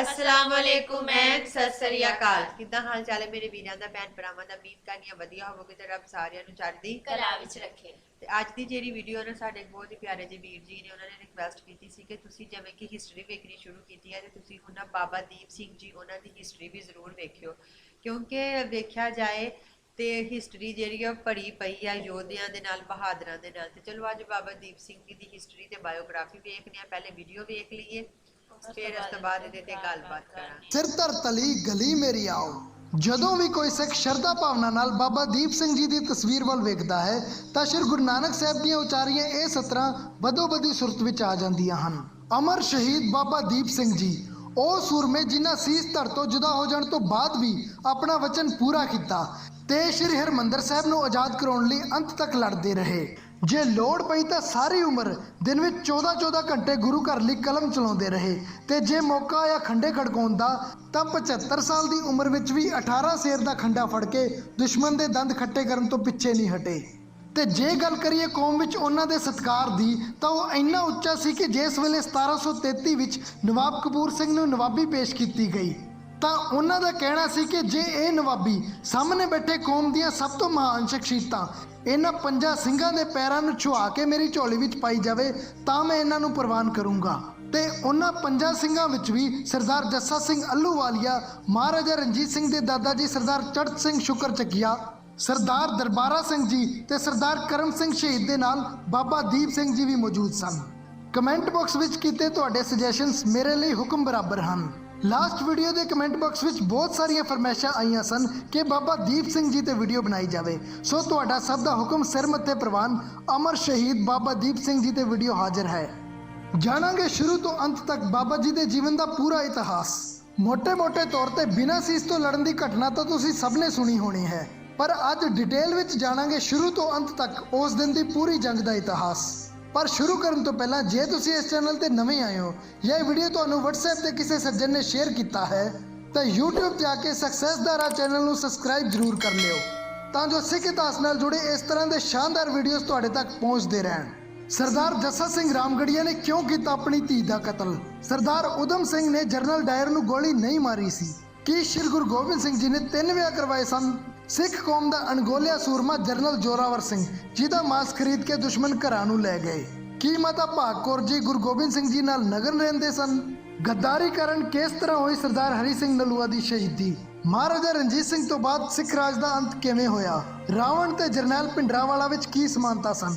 ਅਸਲਾਮ ਵਾਲੇਕੁਮ ਮੈਂ ਸਤਿ ਸ੍ਰੀ ਅਕਾਲ। ਕਿੱਦਾਂ ਹਾਲ ਚਾਲ ਹੈ ਮੇਰੇ ਵੀਰਾਂ ਦਾ ਭੈਣ ਭਰਾਵਾਂ ਦਾ? ਉਮੀਦ ਕਰਨੀ ਆ ਵਧੀਆ ਹੋਵੋਗੇ ਤੇ ਰੱਬ ਸਾਰਿਆਂ ਨੂੰ ਚੜ੍ਹਦੀ ਕਲਾ ਵਿੱਚ ਰੱਖੇ। ਤੇ ਅੱਜ ਦੀ ਜਿਹੜੀ ਵੀਡੀਓ ਨਾ ਸਾਡੇ ਬਹੁਤ ਹੀ ਪਿਆਰੇ ਜਿਹੇ ਵੀਰ ਜੀ ਨੇ ਉਹਨਾਂ ਨੇ ਰਿਕਵੈਸਟ ਕੀਤੀ ਸੀ ਕਿ ਤੁਸੀਂ ਜਿਵੇਂ ਕਿ ਹਿਸਟਰੀ ਵੇਖਣੀ ਸ਼ੁਰੂ ਕੀਤੀ ਹੈ ਤੇ ਤੁਸੀਂ ਉਹਨਾਂ ਬਾਬਾ ਦੀਪ ਸਿੰਘ ਜੀ ਉਹਨਾਂ ਦੀ ਹਿਸਟਰੀ ਵੀ ਜ਼ਰੂਰ ਵੇਖਿਓ। ਕਿਉਂਕਿ ਵੇਖਿਆ ਜਾਏ ਤੇ ਹਿਸਟਰੀ ਜਿਹੜੀ ਆ ਭਰੀ ਪਈ ਆ ਯੋਧਿਆਂ ਦੇ ਨਾਲ ਬਹਾਦਰਾਂ ਦੇ ਨਾਲ। ਤੇ ਚਲੋ ਅੱਜ ਬਾਬਾ ਦੀਪ ਸਿੰਘ ਜੀ ਦੀ ਹਿਸਟਰੀ ਤੇ ਬਾਇਓਗ੍ਰਾਫੀ ਵੇਖਦੇ ਆ ਪਹਿਲੇ ਵੀਡੀਓ ਵੇਖ ਲਈਏ। ਫਿਰ ਇਸ ਤੋਂ ਤੇ ਗੱਲਬਾਤ ਕਰਾਂਗੇ। ਸਿਰ ਧਰ ਤਲੀ, ਗਲੀ ਮੇਰੀ ਆਓ। ਜਦੋਂ ਵੀ ਕੋਈ ਸਿੱਖ ਸ਼ਰਧਾ ਭਾਵਨਾ ਨਾਲ ਬਾਬਾ ਦੀਪ ਸਿੰਘ ਜੀ ਦੀ ਤਸਵੀਰ ਵੱਲ ਵੇਖਦਾ ਹੈ, ਤਾਂ ਸ਼੍ਰੀ ਗੁਰੂ ਨਾਨਕ ਸਾਹਿਬ ਦੀਆਂ ਉਚਾਰੀਆਂ ਇਹ ਸਤਰਾਂ ਬਦੋ ਸੁਰਤ ਵਿੱਚ ਆ ਜਾਂਦੀਆਂ ਹਨ। ਅਮਰ ਸ਼ਹੀਦ ਬਾਬਾ ਦੀਪ ਸਿੰਘ ਜੀ, ਉਹ ਸੂਰਮੇ ਜਿਨ੍ਹਾਂ ਸੀਸ ਧਰ ਤੋਂ ਜੁਦਾ ਹੋ ਜਾਣ ਤੋਂ ਬਾਅਦ ਵੀ ਆਪਣਾ ਵਚਨ ਪੂਰਾ ਕੀਤਾ, ਤੇ ਸ਼੍ਰੀ ਹਰਮੰਦਰ ਸਾਹਿਬ ਨੂੰ ਆਜ਼ਾਦ ਕਰਾਉਣ ਲਈ ਅੰਤ ਤੱਕ ਲੜਦੇ ਰਹੇ। ਜੇ ਲੋੜ ਪਈ ਤਾਂ ਸਾਰੀ ਉਮਰ ਦਿਨ ਵਿੱਚ 14-14 ਘੰਟੇ ਗੁਰੂ ਘਰ ਲਈ ਕਲਮ ਚਲਾਉਂਦੇ ਰਹੇ। ਤੇ ਜੇ ਮੌਕਾ ਆਇਆ ਖੰਡੇ ਖੜਕਾਉਣ ਦਾ, ਤਾਂ 75 ਸਾਲ ਦੀ ਉਮਰ ਵਿੱਚ ਵੀ 18 ਸ਼ੇਰ ਦਾ ਖੰਡਾ ਫੜ ਕੇ ਦੁਸ਼ਮਣ ਦੇ ਦੰਦ ਖੱਟੇ ਕਰਨ ਤੋਂ ਪਿੱਛੇ ਨਹੀਂ ਹਟੇ। ਤੇ ਜੇ ਗੱਲ ਕਰੀਏ ਕੌਮ ਵਿੱਚ ਉਹਨਾਂ ਦੇ ਸਤਕਾਰ ਦੀ, ਤਾਂ ਉਹ ਇੰਨਾ ਉੱਚਾ ਸੀ ਕਿ ਜਿਸ ਵੇਲੇ 1733 ਵਿੱਚ ਨਵਾਬ ਕਪੂਰ ਸਿੰਘ ਨੂੰ ਨਵਾਬੀ ਪੇਸ਼ ਕੀਤੀ ਗਈ। ਤਾਂ ਉਹਨਾਂ ਦਾ ਕਹਿਣਾ ਸੀ ਕਿ ਜੇ ਇਹ ਨਵਾਬੀ ਸਾਹਮਣੇ ਬੈਠੇ ਕੌਮ ਦੀਆਂ ਸਭ ਤੋਂ ਮਹਾਨ ਸ਼ਖਸੀਅਤਾਂ ਇਹਨਾਂ ਪੰਜਾਂ ਸਿੰਘਾਂ ਦੇ ਪੈਰਾਂ ਨੂੰ ਛੁਆ ਕੇ ਮੇਰੀ ਝੋਲੀ ਵਿੱਚ ਪਾਈ ਜਾਵੇ, ਤਾਂ ਮੈਂ ਇਹਨਾਂ ਨੂੰ ਪ੍ਰਵਾਨ ਕਰੂੰਗਾ। ਤੇ ਉਹਨਾਂ ਪੰਜਾਂ ਸਿੰਘਾਂ ਵਿੱਚ ਵੀ ਸਰਦਾਰ ਜੱਸਾ ਸਿੰਘ ਅੱਲੂਵਾਲੀਆ, ਮਹਾਰਾਜਾ ਰਣਜੀਤ ਸਿੰਘ ਦੇ ਦਾਦਾ ਜੀ ਸਰਦਾਰ ਚੜਤ ਸਿੰਘ ਸ਼ੁਕਰ ਚੱਕੀਆ, ਸਰਦਾਰ ਦਰਬਾਰਾ ਸਿੰਘ ਜੀ ਤੇ ਸਰਦਾਰ ਕਰਮ ਸਿੰਘ ਸ਼ਹੀਦ ਦੇ ਨਾਲ ਬਾਬਾ ਦੀਪ ਸਿੰਘ ਜੀ ਵੀ ਮੌਜੂਦ ਸਨ। ਕਮੈਂਟ ਬਾਕਸ ਵਿੱਚ ਕੀਤੇ ਤੁਹਾਡੇ ਸੁਜੈਸ਼ਨਸ ਮੇਰੇ ਲਈ ਹੁਕਮ ਬਰਾਬਰ ਹਨ। ਲਾਸਟ ਵੀਡੀਓ ਦੇ ਕਮੈਂਟ ਬਾਕਸ ਵਿੱਚ ਬਹੁਤ ਸਾਰੀਆਂ ਫਰਮਾਇਸ਼ਾਂ ਆਈਆਂ ਸਨ ਕਿ ਬਾਬਾ ਦੀਪ ਸਿੰਘ ਜੀ ਤੇ ਵੀਡੀਓ ਬਣਾਈ ਜਾਵੇ। ਸੋ ਤੁਹਾਡਾ ਸਭ ਦਾ ਹੁਕਮ ਸਿਰ ਮੱਥੇ ਪ੍ਰਵਾਨ, ਅਮਰ ਸ਼ਹੀਦ ਬਾਬਾ ਦੀਪ ਸਿੰਘ ਜੀ ਤੇ ਵੀਡੀਓ ਹਾਜ਼ਰ ਹੈ। ਜਾਣਾਂਗੇ ਸ਼ੁਰੂ ਤੋਂ ਅੰਤ ਤੱਕ ਬਾਬਾ ਜੀ ਦੇ ਜੀਵਨ ਦਾ ਪੂਰਾ ਇਤਿਹਾਸ। ਮੋਟੇ ਮੋਟੇ ਤੌਰ ਤੇ ਬਿਨਾਂ ਸੀਸ ਤੋਂ ਲੜਨ ਦੀ ਘਟਨਾ ਤਾਂ ਤੁਸੀਂ ਸਭ ਨੇ ਸੁਣੀ ਹੋਣੀ ਹੈ। ਪਰ ਅੱਜ ਡਿਟੇਲ ਵਿੱਚ ਜਾਣਾਂਗੇ ਸ਼ੁਰੂ ਤੋਂ ਅੰਤ ਤੱਕ ਉਸ ਦਿਨ ਦੀ ਪੂਰੀ ਜੰਗ ਦਾ ਇਤਿਹਾਸ। ਪਰ ਸ਼ੁਰੂ ਕਰਨ ਤੋਂ ਪਹਿਲਾਂ ਜੇ ਤੁਸੀਂ ਇਸ ਚੈਨਲ ਤੇ ਨਵੇਂ ਆਏ ਹੋ ਜਾਂ ਇਹ ਵੀਡੀਓ ਤੁਹਾਨੂੰ WhatsApp ਤੇ ਕਿਸੇ ਸੱਜਣ ਨੇ ਸ਼ੇਅਰ ਕੀਤਾ ਹੈ, ਤਾਂ YouTube ਤੇ ਆ ਕੇ ਸਕਸੈਸ ਦਾ ਰਾਹ ਚੈਨਲ ਨੂੰ ਸਬਸਕ੍ਰਾਈਬ ਜ਼ਰੂਰ ਕਰ ਲਿਓ ਤਾਂ ਜੋ ਸਿੱਖ ਇਤਿਹਾਸ ਨਾਲ ਜੁੜੇ ਇਸ ਤਰ੍ਹਾਂ ਦੇ ਸ਼ਾਨਦਾਰ ਵੀਡੀਓਜ਼ ਤੁਹਾਡੇ ਤੱਕ ਪਹੁੰਚਦੇ ਰਹਿਣ। ਸਰਦਾਰ ਜੱਸਾ ਸਿੰਘ ਰਾਮਗੜੀਆ ਨੇ ਕਿਉਂ ਕੀਤਾ ਆਪਣੀ ਧੀ ਦਾ ਕਤਲ? ਸਰਦਾਰ ਉਦਮ ਸਿੰਘ ਨੇ ਜਰਨਲ ਡਾਇਰ ਨੂੰ ਗੋਲੀ ਨਹੀਂ ਮਾਰੀ ਸੀ। ਕੀ ਸ਼੍ਰੀ ਗੁਰੂ ਗੋਬਿੰਦ ਸਿੰਘ ਜੀ ਨੇ ਤਿੰਨ ਵਿਆਹ ਕਰਵਾਏ ਸਨ? ਸਿੱਖ ਕੌਮ ਦਾ ਅਣਗੋਲਿਆ ਸੂਰਮਾ ਜਰਨਲ ਜੋਰਾਵਰ ਸਿੰਘ, ਜਿਹਦਾ ਮਾਸ ਖਰੀਦ ਕੇ ਦੁਸ਼ਮਣ ਘਰਾਂ ਨੂੰ ਲੈ ਗਏ। ਕੀ ਮਾਤਾ ਭਾਗ ਜੀ ਗੁਰੂ ਗੋਬਿੰਦ ਸਿੰਘ ਜੀ ਨਾਲ ਨਗਨ ਰਹਿੰਦੇ ਸਨ? ਗੱਦਾਰੀ ਕਰਨ ਕਿਸ ਤਰ੍ਹਾਂ ਹੋਈ ਸਰਦਾਰ ਹਰੀ ਸਿੰਘ ਨਲੂਆ ਦੀ ਸ਼ਹੀਦੀ? ਮਹਾਰਾਜਾ ਰਣਜੀਤ ਸਿੰਘ ਤੋਂ ਬਾਅਦ ਸਿੱਖ ਰਾਜ ਦਾ ਅੰਤ ਕਿਵੇਂ ਹੋਇਆ? ਰਾਵਣ ਤੇ ਜਰਨੈਲ ਭਿੰਡਰਾਵਾਲਾ ਵਿੱਚ ਕੀ ਸਮਾਨਤਾ ਸਨ?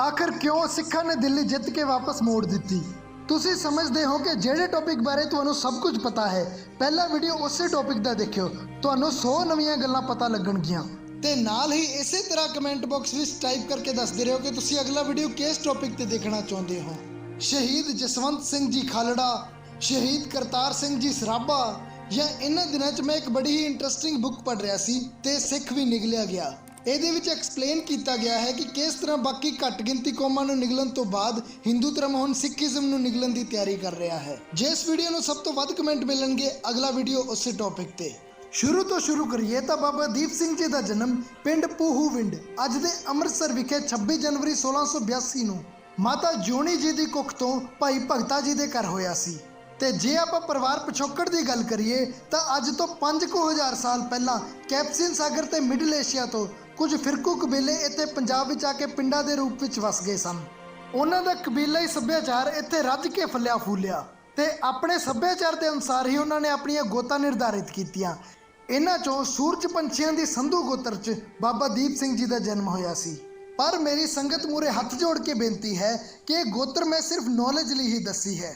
ਆਖਰ ਕਿਉਂ ਸਿੱਖਾਂ ਨੇ ਦਿੱਲੀ ਜਿੱਤ ਕੇ ਵਾਪਸ ਮੋੜ ਦਿੱਤੀ? ਤੁਸੀਂ ਸਮਝਦੇ ਹੋ ਕਿ ਜਿਹੜੇ ਟੌਪਿਕ ਬਾਰੇ ਤੁਹਾਨੂੰ ਸਭ ਕੁਝ ਪਤਾ ਹੈ, ਪਹਿਲਾ ਵੀਡੀਓ ਉਸੇ ਟੌਪਿਕ ਦਾ ਦੇਖਿਓ, ਤੁਹਾਨੂੰ 100 ਨਵੀਆਂ ਗੱਲਾਂ ਪਤਾ ਲੱਗਣਗੀਆਂ। ਤੇ ਨਾਲ ਹੀ ਇਸੇ ਤਰ੍ਹਾਂ ਕਮੈਂਟ ਬਾਕਸ ਵਿੱਚ ਟਾਈਪ ਕਰਕੇ ਦੱਸਦੇ ਰਹੋ ਕਿ ਤੁਸੀਂ ਅਗਲਾ ਵੀਡੀਓ ਕਿਸ ਟੌਪਿਕ ਤੇ ਦੇਖਣਾ ਚਾਹੁੰਦੇ ਹੋ। ਸ਼ਹੀਦ ਜਸਵੰਤ ਸਿੰਘ ਜੀ ਖਾਲੜਾ, ਸ਼ਹੀਦ ਕਰਤਾਰ ਸਿੰਘ ਜੀ ਸਰਾਭਾ, ਜਾਂ ਇਹਨਾਂ ਦਿਨਾਂ 'ਚ ਮੈਂ ਇੱਕ ਬੜੀ ਹੀ ਇੰਟਰਸਟਿੰਗ ਬੁੱਕ ਪੜ੍ਹ ਰਿਹਾ ਸੀ ਤੇ ਸਿੱਖ ਵੀ ਨਿਕਲਿਆ ਗਿਆ। ਇਹਦੇ ਵਿੱਚ ਐਕਸਪਲੇਨ ਕੀਤਾ ਗਿਆ ਹੈ ਕਿ ਕਿਸ ਤਰ੍ਹਾਂ ਬਾਕੀ ਘੱਟ ਗਿਣਤੀ ਕੌਮਾਂ ਨੂੰ ਨਿਗਲਣ ਤੋਂ ਬਾਅਦ ਹਿੰਦੂ ਧਰਮ ਹੁਣ ਸਿੱਖੀਜ਼ਮ ਨੂੰ ਨਿਗਲਣ ਦੀ ਤਿਆਰੀ ਕਰ ਰਿਹਾ ਹੈ। ਜੇ ਵੀਡੀਓ ਨੂੰ ਸਭ ਤੋਂ ਵੱਧ ਕਮੈਂਟ ਮਿਲਣਗੇ ਅਗਲਾ ਵੀਡੀਓ ਉਸੇ ਟੌਪਿਕ ਤੇ। ਸ਼ੁਰੂ ਤੋਂ ਸ਼ੁਰੂ ਕਰੀਏ ਤਾਂ ਬਾਬਾ ਦੀਪ ਸਿੰਘ ਜੀ ਦਾ ਜਨਮ ਪਿੰਡ ਪੂਹੂਵਿੰਡ ਅੱਜ ਦੇ ਅੰਮ੍ਰਿਤਸਰ ਵਿਖੇ 26 ਜਨਵਰੀ 1682 ਨੂੰ ਮਾਤਾ ਜੋਨੀ ਜੀ ਦੀ ਕੁੱਖ ਤੋਂ ਭਾਈ ਭਗਤਾ ਜੀ ਦੇ ਘਰ ਹੋਇਆ ਸੀ। ਤੇ ਜੇ ਆਪਾਂ ਪਰਿਵਾਰ ਪਿਛੋਕੜ ਦੀ ਗੱਲ ਕਰੀਏ ਤਾਂ ਅੱਜ ਤੋਂ 5000 ਸਾਲ ਪਹਿਲਾਂ ਕੈਪਸਿਨ ਸਾਗਰ ਤੇ ਮਿਡਲ ਏਸ਼ੀਆ ਤੋਂ ਕੁਝ ਫਿਰਕੂ ਕਬੀਲੇ ਇੱਥੇ ਪੰਜਾਬ ਵਿੱਚ ਆ ਕੇ ਪਿੰਡਾਂ ਦੇ ਰੂਪ ਵਿੱਚ ਵਸ ਗਏ ਸਨ। ਉਹਨਾਂ ਦਾ ਕਬੀਲਾਈ ਸੱਭਿਆਚਾਰ ਇੱਥੇ ਰੱਜ ਕੇ ਫਲਿਆ ਫੂਲਿਆ ਤੇ ਆਪਣੇ ਸੱਭਿਆਚਾਰ ਦੇ ਅਨੁਸਾਰ ਹੀ ਉਹਨਾਂ ਨੇ ਆਪਣੀਆਂ ਗੋਤਾਂ ਨਿਰਧਾਰਿਤ ਕੀਤੀਆਂ। ਇਹਨਾਂ ਚੋਂ ਸੂਰਜ ਪੰਛੀਆਂ ਦੀ ਸੰਧੂ ਗੋਤਰ 'ਚ ਬਾਬਾ ਦੀਪ ਸਿੰਘ ਜੀ ਦਾ ਜਨਮ ਹੋਇਆ ਸੀ। ਪਰ ਮੇਰੀ ਸੰਗਤ ਮੂਰੇ ਹੱਥ ਜੋੜ ਕੇ ਬੇਨਤੀ ਹੈ ਕਿ ਇਹ ਗੋਤਰ ਮੈਂ ਸਿਰਫ ਨੌਲੇਜ ਲਈ ਹੀ ਦੱਸੀ ਹੈ।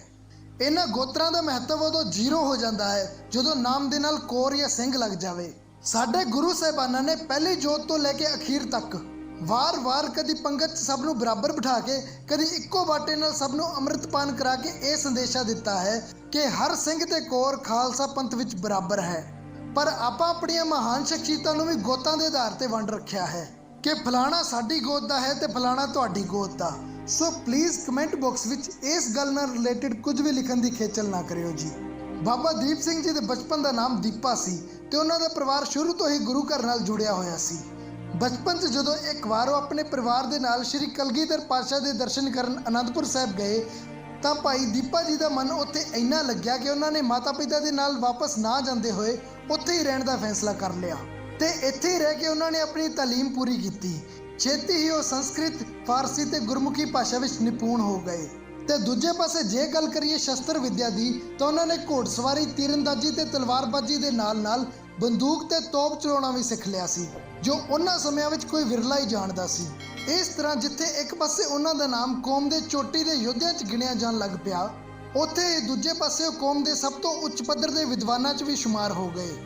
ਇਹਨਾਂ ਗੋਤਰਾਂ ਦਾ ਮਹੱਤਵ ਉਦੋਂ ਜ਼ੀਰੋ ਹੋ ਜਾਂਦਾ ਹੈ ਜਦੋਂ ਨਾਮ ਦੇ ਨਾਲ ਕੋਰ ਜਾਂ ਸਿੰਘ ਲੱਗ ਜਾਵੇ। ਸਾਡੇ ਗੁਰੂ ਸਾਹਿਬਾਨਾਂ ਨੇ ਪਹਿਲੀ ਜੋਤ ਤੋਂ ਲੈ ਕੇ ਅਖੀਰ ਤੱਕ ਵਾਰ-ਵਾਰ ਕਦੀ ਪੰਗਤ ਸਭ ਨੂੰ ਬਰਾਬਰ ਬਿਠਾ ਕੇ, ਕਦੀ ਇੱਕੋ ਬਾਟੇ ਨਾਲ ਸਭ ਨੂੰ ਅੰਮ੍ਰਿਤਪਾਨ ਕਰਾ ਕੇ ਇਹ ਸੰਦੇਸ਼ਾ ਦਿੱਤਾ ਹੈ ਕਿ ਹਰ ਸਿੰਘ ਤੇ ਕੋਰ ਖਾਲਸਾ ਪੰਥ ਵਿੱਚ ਬਰਾਬਰ ਹੈ। ਪਰ ਆਪਾਂ ਆਪਣੀਆਂ ਮਹਾਨ ਸ਼ਖਸੀਅਤਾਂ ਨੂੰ ਵੀ ਗੋਤਾਂ ਦੇ ਆਧਾਰ ਤੇ ਵੰਡ ਰੱਖਿਆ ਹੈ ਕਿ ਫਲਾਣਾ ਸਾਡੀ ਗੋਤ ਦਾ ਹੈ ਤੇ ਫਲਾਣਾ ਤੁਹਾਡੀ ਗੋਤ ਦਾ। ਸੋ ਪਲੀਜ਼ ਕਮੈਂਟ ਬਾਕਸ ਵਿੱਚ ਇਸ ਗੱਲ ਨਾਲ ਰਿਲੇਟਡ ਕੁਝ ਵੀ ਲਿਖਣ ਦੀ ਖੇਚਲ ਨਾ ਕਰਿਓ ਜੀ। ਬਾਬਾ ਦੀਪ ਸਿੰਘ ਜੀ ਦੇ ਬਚਪਨ ਦਾ ਨਾਮ ਦੀਪਾ ਸੀ। ਤੇ ਉਹਨਾਂ ਦਾ ਪਰਿਵਾਰ ਸ਼ੁਰੂ ਤੋਂ ਹੀ ਗੁਰੂ ਘਰ ਨਾਲ ਜੁੜਿਆ ਹੋਇਆ ਸੀ। ਬਚਪਨ 'ਚ ਜਦੋਂ ਇੱਕ ਵਾਰ ਉਹ ਆਪਣੇ ਪਰਿਵਾਰ ਦੇ ਨਾਲ ਸ਼੍ਰੀ ਕਲਗੀਧਰ ਪਾਤਸ਼ਾਹ ਦੇ ਦਰਸ਼ਨ ਕਰਨ ਅਨੰਦਪੁਰ ਸਾਹਿਬ ਗਏ, ਤਾਂ ਭਾਈ ਦੀਪਾ ਜੀ ਦਾ ਮਨ ਉੱਥੇ ਇੰਨਾ ਲੱਗਿਆ ਕਿ ਉਹਨਾਂ ਨੇ ਮਾਤਾ-ਪਿਤਾ ਦੇ ਨਾਲ ਵਾਪਸ ਨਾ ਜਾਂਦੇ ਹੋਏ ਉੱਥੇ ਹੀ ਰਹਿਣ ਦਾ ਫੈਸਲਾ ਕਰ ਲਿਆ ਤੇ ਇੱਥੇ ਹੀ ਰਹਿ ਕੇ ਉਹਨਾਂ ਨੇ ਆਪਣੀ ਤਾਲੀਮ ਪੂਰੀ ਕੀਤੀ। ਛੇਤੀ ਹੀ ਉਹ ਸੰਸਕ੍ਰਿਤ, ਫਾਰਸੀ ਤੇ ਗੁਰਮੁਖੀ ਭਾਸ਼ਾ ਵਿੱਚ ਨਿਪੁੰਨ ਹੋ ਗਏ। ਤੇ ਦੂਜੇ ਪਾਸੇ ਜੇ ਗੱਲ ਕਰੀਏ ਸ਼ਸਤਰ ਵਿਦਿਆ ਦੀ, ਤਾਂ ਉਹਨਾਂ ਨੇ ਘੋੜਸਵਾਰੀ ਤੀਰੰਦਾਜ਼ੀ ਤੇ ਤਲਵਾਰਬਾਜ਼ੀ ਦੇ ਨਾਲ-ਨਾਲ ਬੰਦੂਕ ਤੇ ਤੋਪ ਚਲਾਉਣਾ ਵੀ ਸਿੱਖ ਲਿਆ ਸੀ, ਜੋ ਉਹਨਾਂ ਸਮਿਆਂ ਵਿੱਚ ਕੋਈ ਵਿਰਲਾ ਹੀ ਜਾਣਦਾ ਸੀ। ਇਸ ਤਰ੍ਹਾਂ ਜਿੱਥੇ ਇੱਕ ਪਾਸੇ ਉਹਨਾਂ ਦਾ ਨਾਮ ਕੌਮ ਦੇ ਚੋਟੀ ਦੇ ਯੋਧਿਆਂ 'ਚ ਗਿਣਿਆ ਜਾਣ ਲੱਗ ਪਿਆ, ਉੱਥੇ ਹੀ ਦੂਜੇ ਪਾਸੇ ਉਹ ਕੌਮ ਦੇ ਸਭ ਤੋਂ ਉੱਚ ਪੱਧਰ ਦੇ ਵਿਦਵਾਨਾਂ 'ਚ ਵੀ ਸ਼ੁਮਾਰ ਹੋ ਗਏ।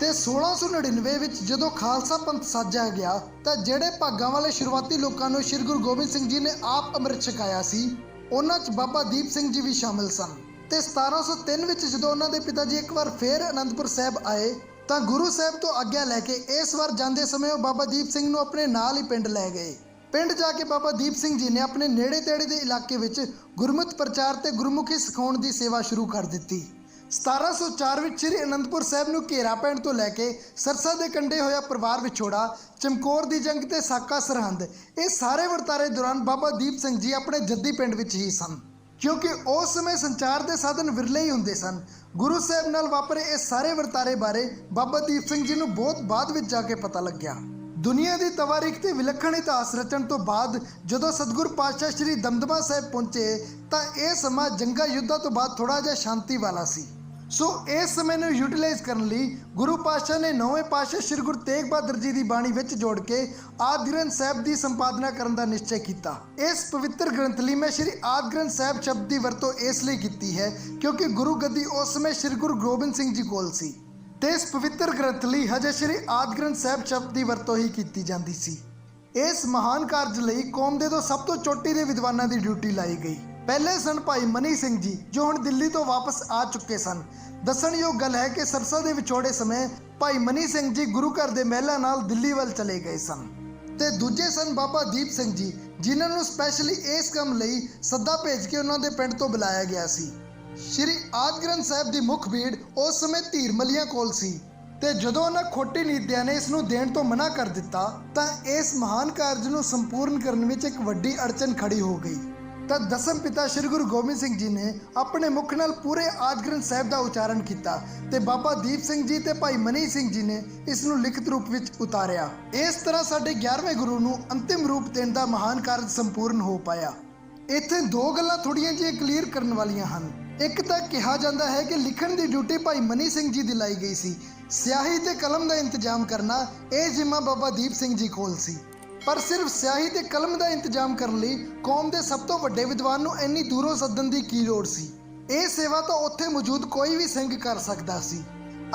ਤੇ 1699 ਵਿੱਚ ਜਦੋਂ ਖਾਲਸਾ ਪੰਥ ਸਾਜਿਆ ਗਿਆ, ਤਾਂ ਜਿਹੜੇ ਭਾਗਾਂ ਵਾਲੇ ਸ਼ੁਰੂਆਤੀ ਲੋਕਾਂ ਨੂੰ ਸ੍ਰੀ ਗੁਰੂ ਗੋਬਿੰਦ ਸਿੰਘ ਜੀ ਨੇ ਆਪ ਅੰਮ੍ਰਿਤ ਛਕਾਇਆ ਸੀ ਉਹਨਾਂ 'ਚ ਬਾਬਾ ਦੀਪ ਸਿੰਘ ਜੀ ਵੀ ਸ਼ਾਮਿਲ ਸਨ। ਤੇ 1703 ਵਿੱਚ ਜਦੋਂ ਉਹਨਾਂ ਦੇ ਪਿਤਾ ਜੀ ਇੱਕ ਵਾਰ ਫੇਰ ਅਨੰਦਪੁਰ ਸਾਹਿਬ ਆਏ, ਤਾਂ ਗੁਰੂ ਸਾਹਿਬ ਤੋਂ ਆਗਿਆ ਲੈ ਕੇ ਇਸ ਵਾਰ ਜਾਂਦੇ ਸਮੇਂ ਉਹ ਬਾਬਾ ਦੀਪ ਸਿੰਘ ਨੂੰ ਆਪਣੇ ਨਾਲ ਹੀ ਪਿੰਡ ਲੈ ਗਏ। ਪਿੰਡ ਜਾ ਕੇ ਬਾਬਾ ਦੀਪ ਸਿੰਘ ਜੀ ਨੇ ਆਪਣੇ ਨੇੜੇ ਤੇੜੇ ਦੇ ਇਲਾਕੇ ਵਿੱਚ ਗੁਰਮਤਿ ਪ੍ਰਚਾਰ ਤੇ ਗੁਰਮੁਖੀ ਸਿਖਾਉਣ ਦੀ ਸੇਵਾ ਸ਼ੁਰੂ ਕਰ ਦਿੱਤੀ। 1704 ਵਿੱਚ ਸ੍ਰੀ ਅਨੰਦਪੁਰ ਸਾਹਿਬ ਨੂੰ ਘੇਰਾ ਪੈਣ ਤੋਂ ਲੈ ਕੇ ਸਰਸਾ ਦੇ ਕੰਢੇ ਹੋਇਆ ਪਰਿਵਾਰ ਵਿਛੋੜਾ, ਚਮਕੌਰ ਦੀ ਜੰਗ ਤੇ ਸਾਕਾ ਸਰਹੰਦ, ਇਹ ਸਾਰੇ ਵਰਤਾਰੇ ਦੌਰਾਨ ਬਾਬਾ ਦੀਪ ਸਿੰਘ ਜੀ ਆਪਣੇ ਜੱਦੀ ਪਿੰਡ ਵਿੱਚ ਹੀ ਸਨ। ਕਿਉਂਕਿ ਉਸ ਸਮੇਂ ਸੰਚਾਰ ਦੇ ਸਾਧਨ ਵਿਰਲੇ ਹੀ ਹੁੰਦੇ ਸਨ। ਗੁਰੂ ਸਾਹਿਬ ਨਾਲ ਵਾਪਰੇ ਇਹ ਸਾਰੇ ਵਰਤਾਰੇ ਬਾਰੇ ਬਾਬਾ ਦੀਪ ਸਿੰਘ ਜੀ ਨੂੰ ਬਹੁਤ ਬਾਅਦ ਵਿੱਚ ਜਾ ਕੇ ਪਤਾ ਲੱਗਿਆ। ਦੁਨੀਆ ਦੀ ਤਵਾਰੀਖ ਤੇ ਵਿਲੱਖਣ ਇਤਿਹਾਸ ਰਚਣ ਤੋਂ ਬਾਅਦ ਜਦੋਂ ਸਤਿਗੁਰ ਪਾਤਸ਼ਾਹ ਸ੍ਰੀ ਦਮਦਮਾ ਸਾਹਿਬ ਪਹੁੰਚੇ ਤਾਂ ਇਹ ਸਮਾਂ ਜੰਗਾ ਯੁੱਧਾਂ ਤੋਂ ਬਾਅਦ ਥੋੜਾ ਜਿਹਾ ਸ਼ਾਂਤੀ ਵਾਲਾ ਸੀ। ਸੋ ਇਸ ਸਮੇਂ ਨੂੰ ਯੂਟਿਲਾਈਜ਼ ਕਰਨ ਲਈ ਗੁਰੂ ਪਾਤਸ਼ਾਹ ਨੇ ਨੌਵੇਂ ਪਾਤਸ਼ਾਹ ਸ੍ਰੀ ਗੁਰੂ ਤੇਗ ਬਹਾਦਰ ਜੀ ਦੀ ਬਾਣੀ ਵਿੱਚ ਜੋੜ ਕੇ ਆਦਿ ਗ੍ਰੰਥ ਸਾਹਿਬ ਦੀ ਸੰਪਾਦਨਾ ਕਰਨ ਦਾ ਨਿਸ਼ਚੈ ਕੀਤਾ। ਇਸ ਪਵਿੱਤਰ ਗ੍ਰੰਥ ਲਈ ਮੈਂ ਸ੍ਰੀ ਆਦਿ ਗ੍ਰੰਥ ਸਾਹਿਬ ਸ਼ਬਦ ਦੀ ਵਰਤੋਂ ਇਸ ਲਈ ਕੀਤੀ ਹੈ ਕਿਉਂਕਿ ਗੁਰੂ ਗੱਦੀ ਉਸ ਸਮੇਂ ਸ੍ਰੀ ਗੁਰੂ ਗੋਬਿੰਦ ਸਿੰਘ ਜੀ ਕੋਲ ਸੀ ਤੇ ਇਸ ਪਵਿੱਤਰ ਗ੍ਰੰਥ ਲਈ ਹਜੇ ਸ੍ਰੀ ਆਦਿ ਗ੍ਰੰਥ ਸਾਹਿਬ ਸ਼ਬਦ ਦੀ ਵਰਤੋਂ ਹੀ ਕੀਤੀ ਜਾਂਦੀ ਸੀ। ਇਸ ਮਹਾਨ ਕਾਰਜ ਲਈ ਕੌਮ ਦੇ ਤੋਂ ਸਭ ਤੋਂ ਚੋਟੀ ਦੇ ਵਿਦਵਾਨਾਂ ਦੀ ਡਿਊਟੀ ਲਾਈ ਗਈ। ਪਹਿਲੇ ਸਨ ਭਾਈ ਮਨੀ ਸਿੰਘ ਜੀ, ਜੋ ਹੁਣ ਦਿੱਲੀ ਤੋਂ ਵਾਪਸ ਆ ਚੁੱਕੇ ਸਨ। ਦੱਸਣਯੋਗ ਗੱਲ ਹੈ ਕਿ ਸਰਸਾ ਦੇ ਵਿਛੋੜੇ ਸਮੇਂ ਭਾਈ ਮਨੀ ਸਿੰਘ ਜੀ ਗੁਰੂ ਘਰ ਦੇ ਮਹਿਲਾ ਨਾਲ ਦਿੱਲੀ ਵੱਲ ਚਲੇ ਗਏ ਸਨ। ਤੇ ਦੂਜੇ ਸਨ ਬਾਬਾ ਦੀਪ ਸਿੰਘ ਜੀ, ਜਿਨ੍ਹਾਂ ਨੂੰ ਸਪੈਸ਼ਲੀ ਇਸ ਕੰਮ ਲਈ ਸੱਦਾ ਭੇਜ ਕੇ ਉਹਨਾਂ ਦੇ ਪਿੰਡ ਤੋਂ ਬੁਲਾਇਆ ਗਿਆ ਸੀ। ਸ਼੍ਰੀ ਆਦਿ ਗ੍ਰੰਥ ਸਾਹਿਬ ਦੀ ਮੁੱਖ ਭੀੜ ਉਸ ਸਮੇਂ ਧੀਰ ਮਲੀਆਂ ਕੋਲ ਸੀ। ਤੇ ਜਦੋਂ ਉਹਨਾਂ ਖੋਟੀ ਨੀਤੀਆਂ ਨੇ ਇਸ ਨੂੰ ਦੇਣ ਤੋਂ ਮਨਾ ਕਰ ਦਿੱਤਾ, ਤਾਂ ਇਸ ਮਹਾਨ ਕਾਰਜ ਨੂੰ ਸੰਪੂਰਨ ਕਰਨ ਵਿੱਚ ਇੱਕ ਵੱਡੀ ਅੜਚਨ ਖੜੀ ਹੋ ਗਈ। ਤਾਂ ਦਸਮ ਪਿਤਾ ਸ੍ਰੀ ਗੁਰੂ ਗੋਬਿੰਦ ਸਿੰਘ ਜੀ ਨੇ ਆਪਣੇ ਮੁਖ ਨਾਲ ਪੂਰੇ ਆਦਿ ਗ੍ਰੰਥ ਸਾਹਿਬ ਦਾ ਉਚਾਰਨ ਕੀਤਾ ਤੇ ਬਾਬਾ ਦੀਪ ਸਿੰਘ ਜੀ ਤੇ ਭਾਈ ਮਨੀ ਸਿੰਘ ਜੀ ਨੇ ਇਸ ਨੂੰ ਲਿਖਤ ਰੂਪ ਵਿੱਚ ਉਤਾਰਿਆ। ਇਸ ਤਰ੍ਹਾਂ ਸਾਡੇ 11ਵੇਂ ਗੁਰੂ ਨੂੰ ਅੰਤਿਮ ਰੂਪ ਦੇਣ ਦਾ ਮਹਾਨ ਕਾਰਜ ਸੰਪੂਰਨ ਹੋ ਪਾਇਆ। ਇੱਥੇ ਦੋ ਗੱਲਾਂ ਥੋੜੀਆਂ ਜਿਹੀਆਂ ਕਲੀਅਰ ਕਰਨ ਵਾਲੀਆਂ ਹਨ। ਇੱਕ ਤਾਂ ਕਿਹਾ ਜਾਂਦਾ ਹੈ ਕਿ ਲਿਖਣ ਦੀ ਡਿਊਟੀ ਭਾਈ ਮਨੀ ਸਿੰਘ ਜੀ ਦੀ ਲਾਈ ਗਈ ਸੀ। ਸਿਆਹੀ ਤੇ ਕਲਮ ਦਾ ਇੰਤਜ਼ਾਮ ਕਰਨਾ ਇਹ ਜ਼ਿੰਮਾ ਬਾਬਾ ਦੀਪ ਸਿੰਘ ਜੀ ਕੋਲ ਸੀ। ਪਰ ਸਿਰਫ ਸਿਆਹੀ ਤੇ ਕਲਮ ਦਾ ਇੰਤਜ਼ਾਮ ਕਰਨ ਲਈ ਕੌਮ ਦੇ ਸਭ ਤੋਂ ਵੱਡੇ ਵਿਦਵਾਨ ਨੂੰ ਇੰਨੀ ਦੂਰੋਂ ਸੱਦਣ ਦੀ ਕੀ ਲੋੜ ਸੀ? ਇਹ ਸੇਵਾ ਤਾਂ ਉੱਥੇ ਮੌਜੂਦ ਕੋਈ ਵੀ ਸਿੰਘ ਕਰ ਸਕਦਾ ਸੀ।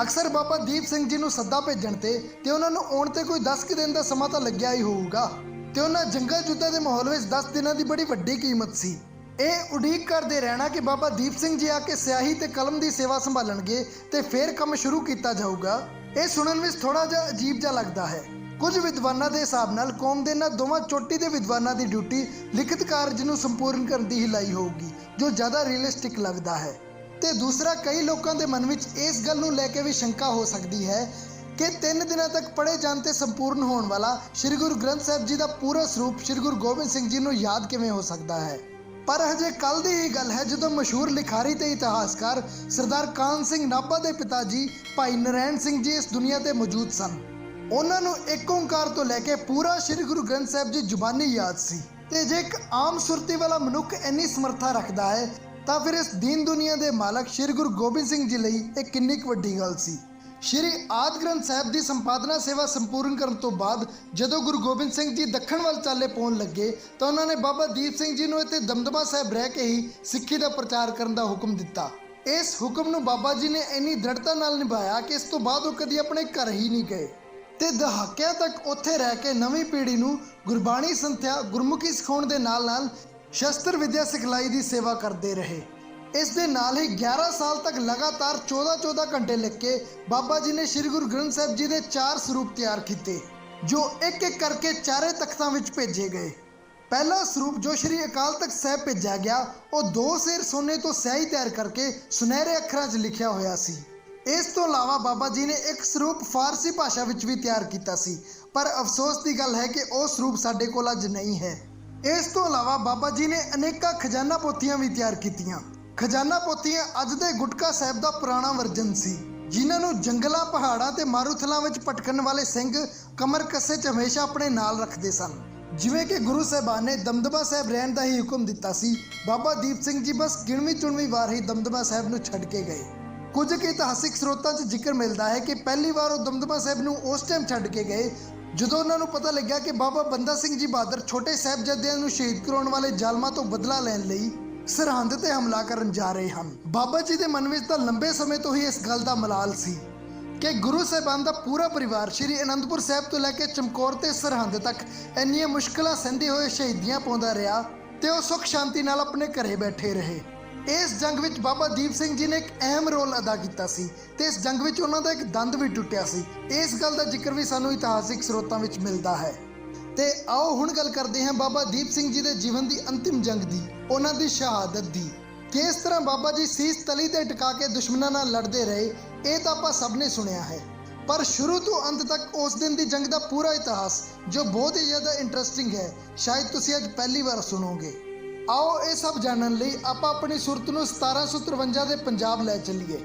ਅਕਸਰ ਬਾਬਾ ਦੀਪ ਸਿੰਘ ਜੀ ਨੂੰ ਸੱਦਾ ਭੇਜਣ ਤੇ ਤੇ ਉਹਨਾਂ ਨੂੰ ਆਉਣ ਤੇ ਕੋਈ 10 ਕੁ ਦਿਨ ਦਾ ਸਮਾਂ ਤਾਂ ਲੱਗਿਆ ਹੀ ਹੋਊਗਾ। ਤੇ ਉਹਨਾਂ ਜੰਗਲ ਯੁੱਧਾਂ ਦੇ ਮਾਹੌਲ ਵਿੱਚ 10 ਦਿਨਾਂ ਦੀ ਬੜੀ ਵੱਡੀ ਕੀਮਤ ਸੀ। ਇਹ ਉਡੀਕ ਕਰਦੇ ਰਹਿਣਾ ਕਿ ਬਾਬਾ ਦੀਪ ਸਿੰਘ ਜੀ ਆ ਕੇ ਸਿਆਹੀ ਤੇ ਕਲਮ ਦੀ ਸੇਵਾ ਸੰਭਾਲਣਗੇ ਤੇ ਫੇਰ ਕੰਮ ਸ਼ੁਰੂ ਕੀਤਾ ਜਾਊਗਾ। ਇਹ ਸੁਣਨ ਵਿੱਚ ਥੋੜਾ ਜਿਹਾ ਅਜੀਬ ਜਿਹਾ ਲੱਗਦਾ ਹੈ। ਕੁਝ ਵਿਦਵਾਨਾਂ ਦੇ ਹਿਸਾਬ ਨਾਲ ਕੌਮ ਦੇ ਇਹਨਾਂ ਦੋਵਾਂ ਚੋਟੀ ਦੇ ਵਿਦਵਾਨਾਂ ਦੀ ਡਿਊਟੀ ਲਿਖਤ ਕਾਰਜ ਨੂੰ ਸੰਪੂਰਨ ਕਰਨ ਦੀ ਹੀ ਲਾਈ ਹੋਊਗੀ, ਜੋ ਜ਼ਿਆਦਾ ਰੀਅਲਿਸਟਿਕ ਲੱਗਦਾ ਹੈ। ਤੇ ਦੂਸਰਾ, ਕਈ ਲੋਕਾਂ ਦੇ ਮਨ ਵਿੱਚ ਇਸ ਗੱਲ ਨੂੰ ਲੈ ਕੇ ਵੀ ਸ਼ੰਕਾ ਹੋ ਸਕਦੀ ਹੈ ਕਿ ਤਿੰਨ ਦਿਨਾਂ ਤੱਕ ਪੜ੍ਹੇ ਜਾਣ ਤੇ ਸੰਪੂਰਨ ਹੋਣ ਵਾਲਾ ਸ੍ਰੀ ਗੁਰੂ ਗ੍ਰੰਥ ਸਾਹਿਬ ਜੀ ਦਾ ਪੂਰਾ ਸਰੂਪ ਸ੍ਰੀ ਗੁਰੂ ਗੋਬਿੰਦ ਸਿੰਘ ਜੀ ਨੂੰ ਯਾਦ ਕਿਵੇਂ ਹੋ ਸਕਦਾ ਹੈ? ਪਰ ਹਜੇ ਕੱਲ ਦੀ ਹੀ ਗੱਲ ਹੈ, ਜਦੋਂ ਮਸ਼ਹੂਰ ਲਿਖਾਰੀ ਤੇ ਇਤਿਹਾਸਕਾਰ ਸਰਦਾਰ ਕਾਨ ਸਿੰਘ ਨਾਭਾ ਦੇ ਪਿਤਾ ਜੀ ਭਾਈ ਨਰੈਣ ਸਿੰਘ ਜੀ ਇਸ ਦੁਨੀਆ ਤੇ ਮੌਜੂਦ ਸਨ। ਉਹਨਾਂ ਨੂੰ ਇੱਕ ਓੰਕਾਰ ਤੋਂ ਲੈ ਕੇ ਪੂਰਾ ਸ੍ਰੀ ਗੁਰੂ ਗ੍ਰੰਥ ਸਾਹਿਬ ਜੀ ਜ਼ੁਬਾਨੀ ਯਾਦ ਸੀ। ਤੇ ਜੇ ਇੱਕ ਆਮ ਸੁਰਤੀ ਵਾਲਾ ਮਨੁੱਖ ਇੰਨੀ ਸਮਰੱਥਾ ਰੱਖਦਾ ਹੈ, ਤਾਂ ਫਿਰ ਇਸ ਦੀਨ ਦੁਨੀਆ ਦੇ ਮਾਲਕ ਸ੍ਰੀ ਗੁਰੂ ਗੋਬਿੰਦ ਸਿੰਘ ਜੀ ਲਈ ਇਹ ਕਿੰਨੀ ਕੁ ਵੱਡੀ ਗੱਲ ਸੀ। ਸ਼੍ਰੀ ਆਦਿ ਗ੍ਰੰਥ ਸਾਹਿਬ ਦੀ ਸੰਪਾਦਨਾ ਸੇਵਾ ਸੰਪੂਰਨ ਕਰਨ ਤੋਂ ਬਾਅਦ ਜਦੋਂ ਗੁਰੂ ਗੋਬਿੰਦ ਸਿੰਘ ਜੀ ਦੱਖਣ ਵੱਲ ਚਾਲੇ ਪਾਉਣ ਲੱਗੇ, ਤਾਂ ਉਹਨਾਂ ਨੇ ਬਾਬਾ ਦੀਪ ਸਿੰਘ ਜੀ ਨੂੰ ਇੱਥੇ ਦਮਦਮਾ ਸਾਹਿਬ ਰਹਿ ਕੇ ਹੀ ਸਿੱਖੀ ਦਾ ਪ੍ਰਚਾਰ ਕਰਨ ਦਾ ਹੁਕਮ ਦਿੱਤਾ। ਇਸ ਹੁਕਮ ਨੂੰ ਬਾਬਾ ਜੀ ਨੇ ਇੰਨੀ ਦ੍ਰਿੜਤਾ ਨਾਲ ਨਿਭਾਇਆ ਕਿ ਇਸ ਤੋਂ ਬਾਅਦ ਉਹ ਕਦੀ ਆਪਣੇ ਘਰ ਹੀ ਨਹੀਂ ਗਏ। ਤੇ ਦਹਾਕਿਆਂ ਤੱਕ ਉੱਥੇ ਰਹਿ ਕੇ ਨਵੀਂ ਪੀੜ੍ਹੀ ਨੂੰ ਗੁਰਬਾਣੀ ਸੰਥਿਆ ਗੁਰਮੁਖੀ ਸਿਖਾਉਣ ਦੇ ਨਾਲ-ਨਾਲ ਸ਼ਸਤਰ ਵਿਦਿਆ ਸਿਖਲਾਈ ਦੀ ਸੇਵਾ ਕਰਦੇ ਰਹੇ। ਇਸ ਦੇ ਨਾਲ ਹੀ 11 ਸਾਲ ਤੱਕ ਲਗਾਤਾਰ 14-14 ਘੰਟੇ ਲਿਖ ਕੇ ਬਾਬਾ ਜੀ ਨੇ ਸ੍ਰੀ ਗੁਰੂ ਗ੍ਰੰਥ ਸਾਹਿਬ ਜੀ ਦੇ ਚਾਰ ਸਰੂਪ ਤਿਆਰ ਕੀਤੇ, ਜੋ ਇੱਕ ਇੱਕ ਕਰਕੇ ਚਾਰੇ ਤਖਤਾਂ ਵਿੱਚ ਭੇਜੇ ਗਏ। ਪਹਿਲਾ ਸਰੂਪ ਜੋ ਸ੍ਰੀ ਅਕਾਲ ਤਖਤ ਸਾਹਿਬ ਭੇਜਿਆ ਗਿਆ, ਉਹ ਦੋ ਸਿਰ ਸੋਨੇ ਤੋਂ ਸਿਆਹੀ ਤਿਆਰ ਕਰਕੇ ਸੁਨਹਿਰੇ ਅੱਖਰਾਂ 'ਚ ਲਿਖਿਆ ਹੋਇਆ ਸੀ। ਇਸ ਤੋਂ ਇਲਾਵਾ ਬਾਬਾ ਜੀ ਨੇ ਇੱਕ ਸਰੂਪ ਫਾਰਸੀ ਭਾਸ਼ਾ ਵਿੱਚ ਵੀ ਤਿਆਰ ਕੀਤਾ ਸੀ। ਪਰ ਅਫਸੋਸ ਦੀ ਗੱਲ ਹੈ ਕਿ ਉਹ ਸਰੂਪ ਸਾਡੇ ਕੋਲ ਅੱਜ ਨਹੀਂ ਹੈ। ਇਸ ਤੋਂ ਇਲਾਵਾ ਬਾਬਾ ਜੀ ਨੇ ਅਨੇਕਾਂ ਖਜ਼ਾਨਾ ਪੋਥੀਆਂ ਵੀ ਤਿਆਰ ਕੀਤੀਆਂ। ਖਜ਼ਾਨਾ ਪੋਥੀਆਂ ਅੱਜ ਦੇ ਗੁਟਕਾ ਸਾਹਿਬ ਦਾ ਪੁਰਾਣਾ ਵਰਜਨ ਸੀ। ਜਿਨ੍ਹਾਂ ਨੂੰ ਜੰਗਲਾਂ, ਪਹਾੜਾਂ ਤੇ ਮਾਰੂਥਲਾਂ ਵਿੱਚ ਭਟਕਣ ਵਾਲੇ ਸਿੰਘ ਕਮਰ ਕੱਸੇ 'ਚ ਹਮੇਸ਼ਾ ਆਪਣੇ ਨਾਲ ਰੱਖਦੇ ਸਨ। ਜਿਵੇਂ ਕਿ ਗੁਰੂ ਸਾਹਿਬਾਨ ਨੇ ਦਮਦਮਾ ਸਾਹਿਬ ਰਹਿਣ ਦਾ ਹੀ ਹੁਕਮ ਦਿੱਤਾ ਸੀ। ਬਾਬਾ ਦੀਪ ਸਿੰਘ ਜੀ ਬਸ ਗਿਣਵੀਂ ਚੁਣਵੀਂ ਵਾਰ ਹੀ ਦਮਦਮਾ ਸਾਹਿਬ ਨੂੰ ਛੱਡ ਕੇ ਗਏ। ਕੁਝ ਕੁ ਇਤਿਹਾਸਿਕ ਸਰੋਤਾਂ 'ਚ ਜ਼ਿਕਰ ਮਿਲਦਾ ਹੈ ਕਿ ਪਹਿਲੀ ਵਾਰ ਉਹ ਦਮਦਮਾ ਸਾਹਿਬ ਨੂੰ ਉਸ ਟਾਈਮ ਛੱਡ ਕੇ ਗਏ, ਜਦੋਂ ਉਹਨਾਂ ਨੂੰ ਪਤਾ ਲੱਗਿਆ ਕਿ ਬਾਬਾ ਬੰਦਾ ਸਿੰਘ ਜੀ ਬਹਾਦਰ ਛੋਟੇ ਸਾਹਿਬਜ਼ਾਦਿਆਂ ਨੂੰ ਸ਼ਹੀਦ ਕਰਾਉਣ ਵਾਲੇ ਜ਼ਾਲਮਾਂ ਤੋਂ ਬਦਲਾ ਲੈਣ ਲਈ ਸਰਹੰਦ ਤੇ ਹਮਲਾ ਕਰਨ ਜਾ ਰਹੇ ਹਨ। ਬਾਬਾ ਜੀ ਦੇ ਮਨ ਵਿੱਚ ਤਾਂ ਲੰਬੇ ਸਮੇਂ ਤੋਂ ਹੀ ਇਸ ਗੱਲ ਦਾ ਮਲਾਲ ਸੀ ਕਿ ਗੁਰੂ ਸਾਹਿਬਾਨ ਦਾ ਪੂਰਾ ਪਰਿਵਾਰ ਸ਼੍ਰੀ ਅਨੰਦਪੁਰ ਸਾਹਿਬ ਤੋਂ ਲੈ ਕੇ ਚਮਕੌਰ ਤੇ ਸਰਹੰਦ ਤੱਕ ਇੰਨੀਆਂ ਮੁਸ਼ਕਲਾਂ ਸਹਿੰਦੇ ਹੋਏ ਸ਼ਹੀਦੀਆਂ ਪਾਉਂਦਾ ਰਿਹਾ ਤੇ ਉਹ ਸੁਖ ਸ਼ਾਂਤੀ ਨਾਲ ਆਪਣੇ ਘਰੇ ਬੈਠੇ ਰਹੇ। ਇਸ ਜੰਗ ਵਿੱਚ ਬਾਬਾ ਦੀਪ ਸਿੰਘ ਜੀ ਨੇ ਇੱਕ ਅਹਿਮ ਰੋਲ ਅਦਾ ਕੀਤਾ ਸੀ ਤੇ ਇਸ ਜੰਗ ਵਿੱਚ ਉਹਨਾਂ ਦਾ ਇੱਕ ਦੰਦ ਵੀ ਟੁੱਟਿਆ ਸੀ। ਇਸ ਗੱਲ ਦਾ ਜ਼ਿਕਰ ਵੀ ਸਾਨੂੰ ਇਤਿਹਾਸਿਕ ਸਰੋਤਾਂ ਵਿੱਚ ਮਿਲਦਾ ਹੈ। ਤੇ ਆਓ ਹੁਣ ਗੱਲ ਕਰਦੇ ਹਾਂ ਬਾਬਾ ਦੀਪ ਸਿੰਘ ਜੀ ਦੇ ਜੀਵਨ ਦੀ ਅੰਤਿਮ ਜੰਗ ਦੀ, ਉਹਨਾਂ ਦੀ ਸ਼ਹਾਦਤ ਦੀ। ਕਿਸ ਤਰ੍ਹਾਂ ਬਾਬਾ ਜੀ ਸੀਸ ਤਲੀ ਤੇ ਟਿਕਾ ਕੇ ਦੁਸ਼ਮਣਾਂ ਨਾਲ ਲੜਦੇ ਰਹੇ, ਇਹ ਤਾਂ ਆਪਾਂ ਸਭ ਨੇ ਸੁਣਿਆ ਹੈ। ਪਰ ਸ਼ੁਰੂ ਤੋਂ ਅੰਤ ਤੱਕ ਉਸ ਦਿਨ ਦੀ ਜੰਗ ਦਾ ਪੂਰਾ ਇਤਿਹਾਸ, ਜੋ ਬਹੁਤ ਹੀ ਜ਼ਿਆਦਾ ਇੰਟਰਸਟਿੰਗ ਹੈ, ਸ਼ਾਇਦ ਤੁਸੀਂ ਅੱਜ ਪਹਿਲੀ ਵਾਰ ਸੁਣੋਗੇ। ਆਓ ਇਹ ਸਭ ਜਾਣਨ ਲਈ ਆਪਾਂ ਆਪਣੀ ਸੁਰਤ ਨੂੰ 1753 ਦੇ ਪੰਜਾਬ ਲੈ ਚੱਲੀਏ।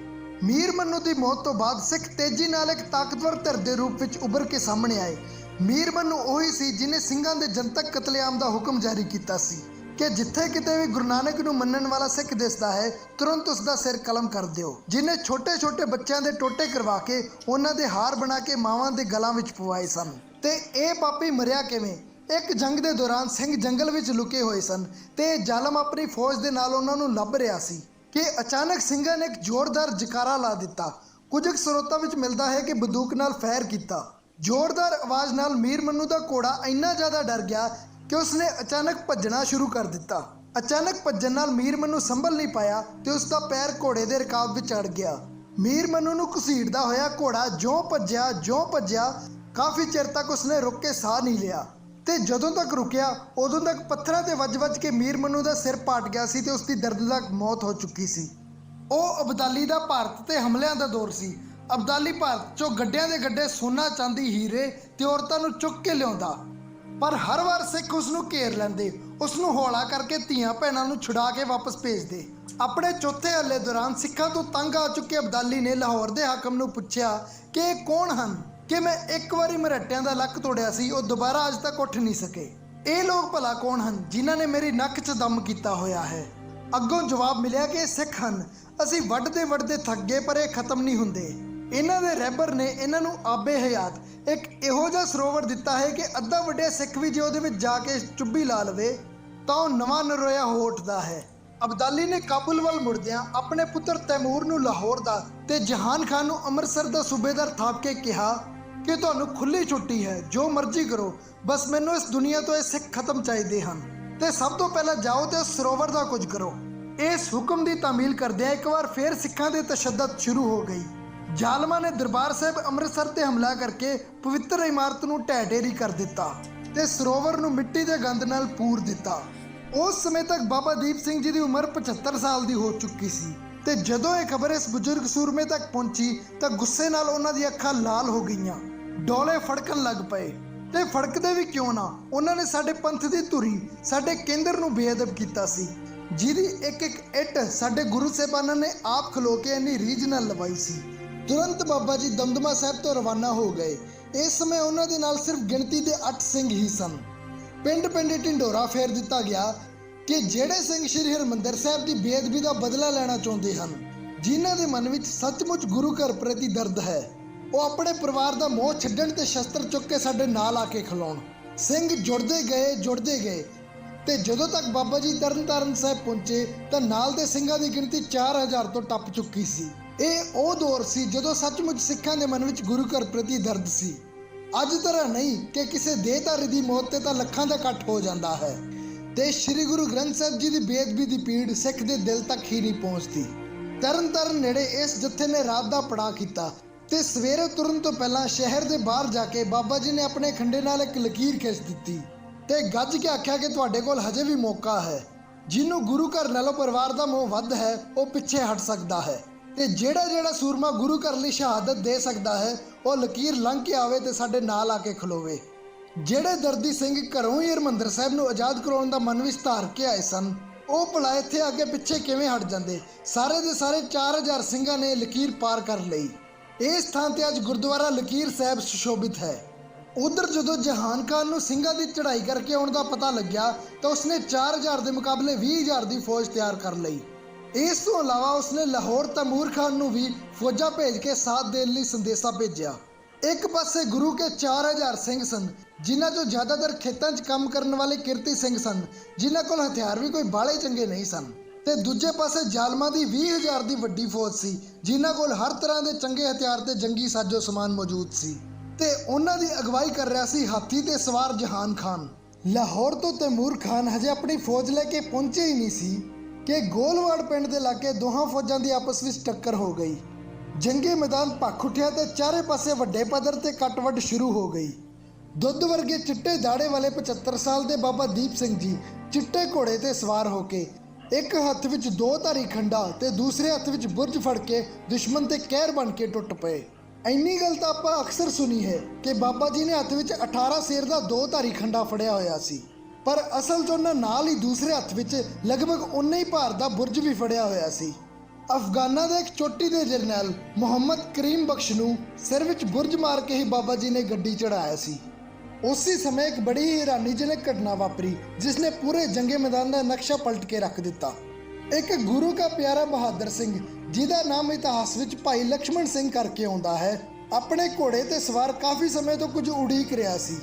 ਮੀਰ ਮੰਨੂ ਦੀ ਮੌਤ ਤੋਂ ਬਾਅਦ ਸਿੱਖ ਤੇਜ਼ੀ ਨਾਲ ਇੱਕ ਤਾਕਤਵਰ ਧਿਰ ਦੇ ਰੂਪ ਵਿੱਚ ਉੱਭਰ ਕੇ ਸਾਹਮਣੇ ਆਏ। ਮੀਰ ਮੰਨੂ ਉਹੀ ਸੀ ਜਿਨੇ ਸਿੰਘਾਂ ਦੇ ਜਨਤਕ ਕਤਲੇਆਮ ਦਾ ਹੁਕਮ ਜਾਰੀ ਕੀਤਾ ਸੀ ਕਿ ਜਿੱਥੇ ਕਿਤੇ ਵੀ ਗੁਰੂ ਨਾਨਕ ਨੂੰ ਮੰਨਣ ਵਾਲਾ ਸਿੱਖ ਦਿਸਦਾ ਹੈ, ਤੁਰੰਤ ਉਸ ਦਾ ਸਿਰ ਕਲਮ ਕਰ ਦਿਓ। ਜਿਨੇ ਛੋਟੇ-ਛੋਟੇ ਬੱਚਿਆਂ ਦੇ ਟੋਟੇ ਕਰਵਾ ਕੇ, ਉਹਨਾਂ ਦੇ ਹਾਰ ਬਣਾ ਕੇ ਮਾਵਾਂ ਦੇ ਗਲਾਂ ਵਿੱਚ ਪਵਾਏ ਸਨ। ਤੇ ਇਹ ਪਾਪੀ ਮਰਿਆ ਕਿਵੇਂ? ਇੱਕ ਜੰਗ ਦੇ ਦੌਰਾਨ ਸਿੰਘ ਜੰਗਲ ਵਿੱਚ ਲੁਕੇ ਹੋਏ ਸਨ ਤੇ ਜ਼ਾਲਮ ਆਪਣੀ ਫੌਜ ਦੇ ਨਾਲ ਉਹਨਾਂ ਨੂੰ ਲੱਭ ਰਿਹਾ ਸੀ ਕਿ ਅਚਾਨਕ ਸਿੰਘਾਂ ਨੇ ਇੱਕ ਜ਼ੋਰਦਾਰ ਜਕਾਰਾ ਲਾ ਦਿੱਤਾ। ਕੁਝ ਕੁ ਸਰੋਤਾਂ ਵਿੱਚ ਮਿਲਦਾ ਹੈ ਕਿ ਬੰਦੂਕ ਨਾਲ ਫਾਇਰ ਕੀਤਾ। ਜ਼ੋਰਦਾਰ ਆਵਾਜ਼ ਨਾਲ ਮੀਰ ਮੰਨੂ ਦਾ ਘੋੜਾ ਇੰਨਾ ਜ਼ਿਆਦਾ ਡਰ ਗਿਆ ਕਿ ਉਸਨੇ ਅਚਾਨਕ ਭੱਜਣਾ ਸ਼ੁਰੂ ਕਰ ਦਿੱਤਾ। ਅਚਾਨਕ ਭੱਜਣ ਨਾਲ ਮੀਰ ਮੰਨੂ ਸੰਭਲ ਨਹੀਂ ਪਾਇਆ ਤੇ ਉਸ ਦਾ ਪੈਰ ਘੋੜੇ ਦੇ ਰਕਾਬ ਵਿੱਚ ਅੜ ਗਿਆ। ਮੀਰ ਮੰਨੂ ਨੂੰ ਘਸੀੜਦਾ ਹੋਇਆ ਘੋੜਾ ਜਿਉਂ ਭੱਜਿਆ ਜਿਉਂ ਭੱਜਿਆ, ਕਾਫੀ ਚਿਰ ਤੱਕ ਉਸਨੇ ਰੁੱਕ ਕੇ ਸਾਹ ਨਹੀਂ ਲਿਆ। ਤੇ ਜਦੋਂ ਤੱਕ ਰੁਕਿਆ, ਉਦੋਂ ਤੱਕ ਪੱਥਰਾਂ ਤੇ ਵੱਜ-ਵੱਜ ਕੇ ਮੀਰ ਮਨੂ ਦਾ ਸਿਰ ਪਾਟ ਗਿਆ ਸੀ ਤੇ ਉਸ ਦੀ ਦਰਦਨਾਕ ਮੌਤ ਹੋ ਚੁੱਕੀ ਸੀ। ਉਹ ਅਬਦਾਲੀ ਦਾ ਭਾਰਤ ਤੇ ਹਮਲਿਆਂ ਦਾ ਦੌਰ ਸੀ। ਅਬਦਾਲੀ ਭਾਰਤ ਚੋਂ ਗੱਡਿਆਂ ਦੇ ਗੱਡੇ ਸੋਨਾ, ਚਾਂਦੀ, ਹੀਰੇ ਤੇ ਔਰਤਾਂ ਨੂੰ ਚੁੱਕ ਕੇ ਲਿਆਉਂਦਾ। ਪਰ ਹਰ ਵਾਰ ਸਿੱਖ ਉਸ ਨੂੰ ਘੇਰ ਲੈਂਦੇ ਉਸ ਨੂੰ ਹੌਲਾ ਕਰਕੇ ਧੀਆਂ ਭੈਣਾਂ ਨੂੰ ਛੁਡਾ ਕੇ ਵਾਪਸ ਭੇਜਦੇ। ਆਪਣੇ ਚੌਥੇ ਹੱਲੇ ਦੌਰਾਨ ਸਿੱਖਾਂ ਤੋਂ ਤੰਗ ਆ ਚੁੱਕੇ ਅਬਦਾਲੀ ਨੇ ਲਾਹੌਰ ਦੇ ਹਾਕਮ ਨੂੰ ਪੁੱਛਿਆ ਕਿ ਇਹ ਕੌਣ ਹਨ? ਕਿ ਮੈਂ ਇੱਕ ਵਾਰੀ ਮਰਹੱਟਿਆਂ ਦਾ ਲੱਕ ਤੋੜਿਆ ਸੀ, ਉਹ ਦੁਬਾਰਾ ਅੱਜ ਤੱਕ ਉੱਠ ਨਹੀਂ ਸਕੇ। ਇਹ ਲੋਕ ਭਲਾ ਕੌਣ ਹਨ ਜਿਨ੍ਹਾਂ ਨੇ ਮੇਰੀ ਨੱਕ 'ਚ ਦਮ ਕੀਤਾ ਹੋਇਆ ਹੈ? ਅੱਗੋਂ ਜਵਾਬ ਮਿਲਿਆ ਕਿ ਇਹ ਸਿੱਖ ਹਨ। ਅਸੀਂ ਵੱਢਦੇ ਵੱਢਦੇ ਥੱਕ ਗਏ, ਪਰ ਇਹ ਖਤਮ ਨਹੀਂ ਹੁੰਦੇ। ਇਹਨਾਂ ਦੇ ਰਹਿਬਰ ਨੇ ਇਹਨਾਂ ਨੂੰ ਆਬੇ ਹਯਾਤ ਇੱਕ ਇਹੋ ਜਿਹਾ ਸਰੋਵਰ ਦਿੱਤਾ ਹੈ ਕਿ ਅੱਧਾ ਵੱਡੇ ਸਿੱਖ ਵੀ ਜੇ ਉਹਦੇ ਵਿੱਚ ਜਾ ਕੇ ਚੁੱਭੀ ਲਾ ਲਵੇ, ਤਾਂ ਉਹ ਨਵਾਂ ਨਰੋਇਆ ਹੋ ਉੱਠਦਾ ਹੈ। ਅਬਦਾਲੀ ਨੇ ਕਾਬੁਲ ਵੱਲ ਮੁੜਦਿਆਂ ਆਪਣੇ ਪੁੱਤਰ ਤੈਮੂਰ ਨੂੰ ਲਾਹੌਰ ਦਾ ਤੇ ਜਹਾਨ ਖਾਨ ਨੂੰ ਅੰਮ੍ਰਿਤਸਰ ਦਾ ਸੂਬੇਦਾਰ ਥਾਪ ਕੇ ਕਿਹਾ ਕਿ ਤੁਹਾਨੂੰ ਖੁੱਲੀ ਛੁੱਟੀ ਹੈ, ਜੋ ਮਰਜ਼ੀ ਕਰੋ। ਬਸ ਮੈਨੂੰ ਇਸ ਦੁਨੀਆ ਤੋਂ ਇਹ ਸਿੱਖ ਖਤਮ ਚਾਹੀਦੇ ਹਨ। ਤੇ ਸਭ ਤੋਂ ਪਹਿਲਾਂ ਜਾਓ ਤੇ ਸਰੋਵਰ ਦਾ ਕੁਝ ਕਰੋ। ਇਸ ਹੁਕਮ ਦੀ ਤਾਮੀਲ ਕਰਦਿਆਂ ਇੱਕ ਵਾਰ ਫੇਰ ਸਿੱਖਾਂ ਦੇ ਤਸ਼ੱਦਦ ਸ਼ੁਰੂ ਹੋ ਗਈ। ਜ਼ਾਲਮਾਂ ਨੇ ਦਰਬਾਰ ਸਾਹਿਬ ਅੰਮ੍ਰਿਤਸਰ ਤੇ ਹਮਲਾ ਕਰਕੇ ਪਵਿੱਤਰ ਇਮਾਰਤ ਨੂੰ ਢਹਿ ਕਰ ਦਿੱਤਾ ਤੇ ਸਰੋਵਰ ਨੂੰ ਮਿੱਟੀ ਦੇ ਗੰਦ ਨਾਲ ਪੂਰ ਦਿੱਤਾ। ਉਸ ਸਮੇਂ ਤੱਕ ਬਾਬਾ ਦੀਪ ਸਿੰਘ ਜੀ ਦੀ ਉਮਰ 75 ਸਾਲ ਦੀ ਹੋ ਚੁੱਕੀ ਸੀ ਤੇ ਜਦੋਂ ਇਹ ਖਬਰ ਇਸ ਬਜ਼ੁਰਗ ਸੂਰਮੇ ਤੱਕ ਪਹੁੰਚੀ ਤਾਂ ਗੁੱਸੇ ਨਾਲ ਉਹਨਾਂ ਦੀਆਂ ਅੱਖਾਂ ਲਾਲ ਹੋ ਗਈਆਂ। ਡੋਲੇ ਫੜਕਣ ਲੱਗ ਪਏ। ਤੇ ਫੜਕਦੇ ਵੀ ਕਿਉਂ ਨਾ? ਉਹਨਾਂ ਨੇ ਸਾਡੇ ਪੰਥ ਦੀ ਧੁਰੀ, ਸਾਡੇ ਕੇਂਦਰ ਨੂੰ ਬੇਅਦਬ ਕੀਤਾ ਸੀ। ਜਿਹਦੀ ਇੱਕ ਇੱਕ ਇੱਟ ਸਾਡੇ ਗੁਰੂ ਸਾਹਿਬਾਨਾਂ ਨੇ ਆਪ ਖਲੋ ਕੇ ਇੰਨੀ ਰੀਝ ਨਾਲ ਲਵਾਈ ਸੀ। ਤੁਰੰਤ ਬਾਬਾ ਜੀ ਦਮਦਮਾ ਸਾਹਿਬ ਤੋਂ ਰਵਾਨਾ ਹੋ ਗਏ। ਇਸ ਸਮੇਂ ਉਹਨਾਂ ਦੇ ਨਾਲ ਸਿਰਫ ਗਿਣਤੀ ਦੇ 8 ਸਿੰਘ ਹੀ ਸਨ। ਪਿੰਡ ਪਿੰਡ ਢਿੰਡੋਰਾ ਫੇਰ ਦਿੱਤਾ ਗਿਆ ਕਿ ਜਿਹੜੇ ਸਿੰਘ ਸ੍ਰੀ ਹਰਿਮੰਦਰ ਸਾਹਿਬ ਦੀ ਬੇਅਦਬੀ ਦਾ ਬਦਲਾ ਲੈਣਾ ਚਾਹੁੰਦੇ ਹਨ, ਜਿਨ੍ਹਾਂ ਦੇ ਮਨ ਵਿੱਚ ਸੱਚਮੁੱਚ ਗੁਰੂ ਘਰ ਪ੍ਰਤੀ ਦਰਦ ਹੈ। ਉਹ ਆਪਣੇ ਪਰਿਵਾਰ ਦਾ ਮੋਹ ਛੱਡਣ ਤੇ ਸ਼ਸਤਰ ਚੁੱਕ ਕੇ ਸਾਡੇ ਨਾਲ ਆ ਕੇ ਖਲੋਣ। ਸਿੰਘ ਜੁੜਦੇ ਗਏ ਜੁੜਦੇ ਗਏ। ਤੇ ਜਦੋਂ ਤੱਕ ਬਾਬਾ ਜੀ ਤਰਨਤਾਰਨ ਸਾਹਿਬ ਪਹੁੰਚੇ, ਤਾਂ ਨਾਲ ਦੇ ਸਿੰਘਾਂ ਦੀ ਗਿਣਤੀ 4000 ਤੋਂ ਟੱਪ ਚੁੱਕੀ ਸੀ। ਇਹ ਉਹ ਦੌਰ ਸੀ ਜਦੋਂ ਸੱਚਮੁੱਚ ਸਿੱਖਾਂ ਦੇ ਮਨ ਵਿੱਚ ਗੁਰੂ ਘਰ ਪ੍ਰਤੀ ਦਰਦ ਸੀ। ਅੱਜ ਤਰ੍ਹਾਂ ਨਹੀਂ ਕਿ ਕਿਸੇ ਦੇਹਧਾਰੀ ਦੀ ਮੌਤ ਤੇ ਤਾਂ ਲੱਖਾਂ ਦਾ ਇਕੱਠ ਹੋ ਜਾਂਦਾ ਹੈ। ਤੇ ਸ੍ਰੀ ਗੁਰੂ ਗ੍ਰੰਥ ਸਾਹਿਬ ਜੀ ਦੀ ਬੇਅਦਬੀ ਦੀ ਪੀੜ ਸਿੱਖ ਦੇ ਦਿਲ ਤੱਕ ਹੀ ਨਹੀਂ ਪਹੁੰਚਦੀ। ਤਰਨ ਤਾਰਨ ਨੇੜੇ ਇਸ ਜੱਥੇ ਨੇ ਰਾਤ ਦਾ ਪੜਾਅ ਕੀਤਾ। ਤੇ ਸਵੇਰੇ ਤੁਰਨ ਤੋਂ ਪਹਿਲਾਂ ਸ਼ਹਿਰ ਦੇ ਬਾਹਰ ਜਾ ਕੇ ਬਾਬਾ ਜੀ ਨੇ ਆਪਣੇ ਖੰਡੇ ਨਾਲ ਇੱਕ ਲਕੀਰ ਖਿੱਚ ਦਿੱਤੀ ਤੇ ਗੱਜ ਕੇ ਆਖਿਆ ਕਿ ਤੁਹਾਡੇ ਕੋਲ ਹਜੇ ਵੀ ਮੌਕਾ ਹੈ। ਜਿਹਨੂੰ ਗੁਰੂ ਘਰ ਨਾਲੋਂ ਪਰਿਵਾਰ ਦਾ ਮੋਹ ਵੱਧ ਹੈ, ਉਹ ਪਿੱਛੇ ਹਟ ਸਕਦਾ ਹੈ। ਤੇ ਜਿਹੜਾ ਜਿਹੜਾ ਸੂਰਮਾ ਗੁਰੂ ਘਰ ਲਈ ਸ਼ਹਾਦਤ ਦੇ ਸਕਦਾ ਹੈ, ਉਹ ਲਕੀਰ ਲੰਘ ਕੇ ਆਵੇ ਤੇ ਸਾਡੇ ਨਾਲ ਆ ਕੇ ਖਲੋਵੇ। ਜਿਹੜੇ ਦਰਦੀ ਸਿੰਘ ਘਰੋਂ ਹੀ ਹਰਮੰਦਰ ਸਾਹਿਬ ਨੂੰ ਆਜ਼ਾਦ ਕਰਾਉਣ ਦਾ ਮਨ ਵਿੱਚ ਧਾਰ ਕੇ ਆਏ ਸਨ, ਉਹ ਭਲਾ ਇੱਥੇ ਅੱਗੇ ਪਿੱਛੇ ਕਿਵੇਂ ਹਟ ਜਾਂਦੇ? ਸਾਰੇ ਦੇ ਸਾਰੇ 4000 ਸਿੰਘਾਂ ਨੇ ਲਕੀਰ ਪਾਰ ਕਰ ਲਈ। ਇਸ ਥਾਂ ਤੇ ਅੱਜ ਗੁਰਦੁਆਰਾ ਲਕੀਰ ਸਾਹਿਬ ਸੁਸ਼ੋਭਿਤ ਹੈ। ਉਧਰ ਜਦੋਂ ਜਹਾਨ ਖਾਨ ਨੂੰ ਸਿੰਘਾਂ ਦੀ ਚੜ੍ਹਾਈ ਕਰਕੇ ਆਉਣ ਦਾ ਪਤਾ ਲੱਗਿਆ, ਤਾਂ ਉਸਨੇ 4000 ਦੇ ਮੁਕਾਬਲੇ 20000 ਦੀ ਫੌਜ ਤਿਆਰ ਕਰ ਲਈ। ਇਸ ਤੋਂ ਇਲਾਵਾ ਉਸਨੇ ਲਾਹੌਰ ਤੈਮੂਰ ਖਾਨ ਨੂੰ ਵੀ ਫੌਜਾਂ ਭੇਜ ਕੇ ਸਾਥ ਦੇਣ ਲਈ ਸੰਦੇਸ਼ਾ ਭੇਜਿਆ। ਇੱਕ ਪਾਸੇ ਗੁਰੂ ਕੇ 4000 ਸਿੰਘ ਸਨ, ਜਿਨ੍ਹਾਂ ਚੋਂ ਜ਼ਿਆਦਾਤਰ ਖੇਤਾਂ 'ਚ ਕੰਮ ਕਰਨ ਵਾਲੇ ਕਿਰਤੀ ਸਿੰਘ ਸਨ, ਜਿਨ੍ਹਾਂ ਕੋਲ ਹਥਿਆਰ ਵੀ ਕੋਈ ਬਾਲੇ ਚੰਗੇ ਨਹੀਂ ਸਨ। ਤੇ ਦੂਜੇ ਪਾਸੇ ਜ਼ਾਲਮਾਂ ਦੀ 20000 ਦੀ ਵੱਡੀ ਫੌਜ ਸੀ, ਜਿਨ੍ਹਾਂ ਕੋਲ ਹਰ ਤਰ੍ਹਾਂ ਦੇ ਚੰਗੇ ਹਥਿਆਰ ਤੇ ਜੰਗੀ ਸਾਜ਼ੋ ਸਮਾਨ ਮੌਜੂਦ ਸੀ। ਤੇ ਉਹਨਾਂ ਦੀ ਅਗਵਾਈ ਕਰ ਰਿਹਾ ਸੀ ਹਾਥੀ ਤੇ ਸਵਾਰ ਜਹਾਨ ਖਾਨ। ਲਾਹੌਰ ਤੋਂ ਤੈਮੂਰ ਖਾਨ ਹਜੇ ਆਪਣੀ ਫੌਜ ਲੈ ਕੇ ਪਹੁੰਚੇ ਹੀ ਨਹੀਂ ਸੀ ਕਿ ਗੋਲਵਾੜ ਪਿੰਡ ਦੇ ਲਾਗੇ ਦੋਹਾਂ ਫੌਜਾਂ ਦੀ ਆਪਸ ਵਿੱਚ ਟੱਕਰ ਹੋ ਗਈ। ਜੰਗੀ ਮੈਦਾਨ ਭੱਖ ਉੱਠਿਆ ਤੇ ਚਾਰੇ ਪਾਸੇ ਵੱਡੇ ਪੱਧਰ ਤੇ ਕੱਟਵੱਡ ਸ਼ੁਰੂ ਹੋ ਗਈ। ਦੁੱਧ ਵਰਗੇ ਚਿੱਟੇ ਦਾੜੇ ਵਾਲੇ 75 ਸਾਲ ਦੇ ਬਾਬਾ ਦੀਪ ਸਿੰਘ ਜੀ ਚਿੱਟੇ ਘੋੜੇ ਤੇ ਸਵਾਰ ਹੋ ਕੇ ਇੱਕ ਹੱਥ ਵਿੱਚ ਦੋ ਧਾਰੀ ਖੰਡਾ ਤੇ ਦੂਸਰੇ ਹੱਥ ਵਿੱਚ ਬੁਰਜ ਫੜ ਕੇ ਦੁਸ਼ਮਣ ਤੇ ਕਹਿਰ ਬਣ ਕੇ ਟੁੱਟ ਪਏ। ਇੰਨੀ ਗੱਲ ਤਾਂ ਆਪਾਂ ਅਕਸਰ ਸੁਣੀ ਹੈ ਕਿ ਬਾਬਾ ਜੀ ਨੇ ਹੱਥ ਵਿੱਚ 18 ਸੇਰ ਦਾ ਦੋ ਧਾਰੀ ਖੰਡਾ ਫੜਿਆ ਹੋਇਆ ਸੀ। ਪਰ ਅਸਲ 'ਚ ਉਹਨਾਂ ਨਾਲ ਹੀ ਦੂਸਰੇ ਹੱਥ ਵਿੱਚ ਲਗਭਗ ਉਨਾ ਹੀ ਭਾਰ ਦਾ ਬੁਰਜ ਵੀ ਫੜਿਆ ਹੋਇਆ ਸੀ। ਅਫਗਾਨਾਂ ਦੇ ਇੱਕ ਚੋਟੀ ਦੇ ਜਰਨੈਲ ਮੁਹੰਮਦ ਕਰੀਮ ਬਖਸ਼ ਨੂੰ ਸਿਰ ਵਿੱਚ ਬੁਰਜ ਮਾਰ ਕੇ ਹੀ ਬਾਬਾ ਜੀ ਨੇ ਗੱਡੀ ਚੜਾਇਆ ਸੀ। ਉਸੇ ਸਮੇਂ ਇੱਕ ਬੜੀ ਹੀ ਹੈਰਾਨੀਜਨਕ ਘਟਨਾ ਵਾਪਰੀ ਜਿਸ ਨੇ ਪੂਰੇ ਜੰਗੇ ਮੈਦਾਨ ਦਾ ਨਕਸ਼ਾ ਪਲਟ ਕੇ ਰੱਖ ਦਿੱਤਾ। ਇੱਕ ਗੁਰੂ ਦਾ ਪਿਆਰਾ ਬਹਾਦਰ ਸਿੰਘ, ਜਿਹਦਾ ਨਾਮ ਇਤਿਹਾਸ ਵਿੱਚ ਭਾਈ ਲక్ష్మణ ਸਿੰਘ ਕਰਕੇ ਆਉਂਦਾ ਹੈ, ਆਪਣੇ ਘੋੜੇ ਤੇ ਸਵਾਰ ਕਾਫੀ ਸਮੇਂ ਤੋਂ ਕੁਝ ਉਡੀਕ ਰਿਹਾ ਸੀ।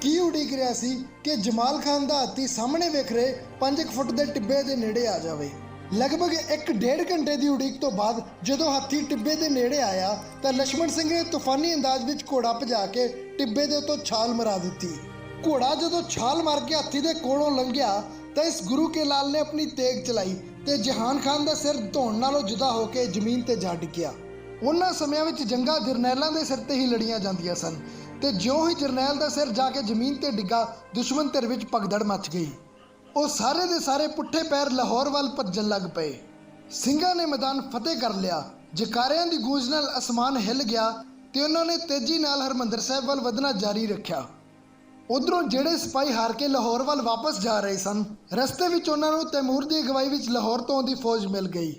ਕੀ ਉਡੀਕ ਰਿਹਾ ਸੀ? ਕਿ ਜਮਾਲ ਖਾਨ ਦਾ ਹਾਥੀ ਸਾਹਮਣੇ ਵੇਖ ਰਹੇ 5 ਫੁੱਟ ਦੇ ਟਿੱਬੇ ਦੇ ਨੇੜੇ ਆ ਜਾਵੇ। ਲਗਭਗ 1.5 ਘੰਟੇ ਦੀ ਉਡੀਕ ਤੋਂ ਬਾਅਦ ਜਦੋਂ ਹਾਥੀ ਟਿੱਬੇ ਦੇ ਨੇੜੇ ਆਇਆ ਤਾਂ ਲక్ష్మణ ਸਿੰਘ ਨੇ ਤੂਫਾਨੀ ਅੰਦਾਜ਼ ਵਿੱਚ ਘੋੜਾ ਭਜਾ ਕੇ ਟਿੱਬੇ ਦੇ ਉੱਤੋਂ ਛਾਲ ਮਾਰਾ ਦਿੱਤੀ। ਘੋੜਾ ਜਦੋਂ ਛਾਲ ਮਾਰ ਕੇ ਹਾਥੀ ਦੇ ਕੋਲੋਂ ਲੰਘਿਆ ਤਾਂ ਇਸ ਗੁਰੂ ਕੇ ਲਾਲ ਨੇ ਆਪਣੀ ਤੇਗ ਚਲਾਈ ਤੇ ਜਹਾਨ ਖਾਨ ਦਾ ਸਿਰ ਧੋਣ ਨਾਲੋਂ ਜੁਦਾ ਹੋ ਕੇ ਜ਼ਮੀਨ ਤੇ ਜਾ ਡਿੱਗਿਆ। ਉਹਨਾਂ ਸਮਿਆਂ ਵਿੱਚ ਜੰਗਾਂ ਜਰਨੈਲਾਂ ਦੇ ਸਿਰ ਤੇ ਹੀ ਲੜੀਆਂ ਜਾਂਦੀਆਂ ਸਨ ਤੇ ਜਿਉਂ ਹੀ ਜਰਨੈਲ ਦਾ ਸਿਰ ਜਾ ਕੇ ਜ਼ਮੀਨ ਤੇ ਡਿੱਗਾ, ਦੁਸ਼ਮਣ ਧਿਰ ਵਿੱਚ ਪਗਦੜ ਮੱਚ ਗਈ। ਉਹ ਸਾਰੇ ਦੇ ਸਾਰੇ ਪੁੱਠੇ ਪੈਰ ਲਾਹੌਰ ਵੱਲ ਭੱਜਣ ਲੱਗ ਪਏ। ਸਿੰਘਾਂ ਨੇ ਮੈਦਾਨ ਫਤਿਹ ਕਰ ਲਿਆ। ਜਕਾਰਿਆਂ ਦੀ ਗੂੰਜ ਨਾਲ ਅਸਮਾਨ ਹਿੱਲ ਗਿਆ ਤੇ ਉਹਨਾਂ ਨੇ ਤੇਜ਼ੀ ਨਾਲ ਹਰਮੰਦਰ ਸਾਹਿਬ ਵੱਲ ਵਧਣਾ ਜਾਰੀ ਰੱਖਿਆ। ਉਧਰੋਂ ਜਿਹੜੇ ਸਿਪਾਹੀ ਹਾਰ ਕੇ ਲਾਹੌਰ ਵੱਲ ਵਾਪਸ ਜਾ ਰਹੇ ਸਨ, ਰਸਤੇ ਵਿੱਚ ਉਹਨਾਂ ਨੂੰ ਤੈਮੂਰ ਦੀ ਅਗਵਾਈ ਵਿੱਚ ਲਾਹੌਰ ਤੋਂ ਆਉਂਦੀ ਫੌਜ ਮਿਲ ਗਈ।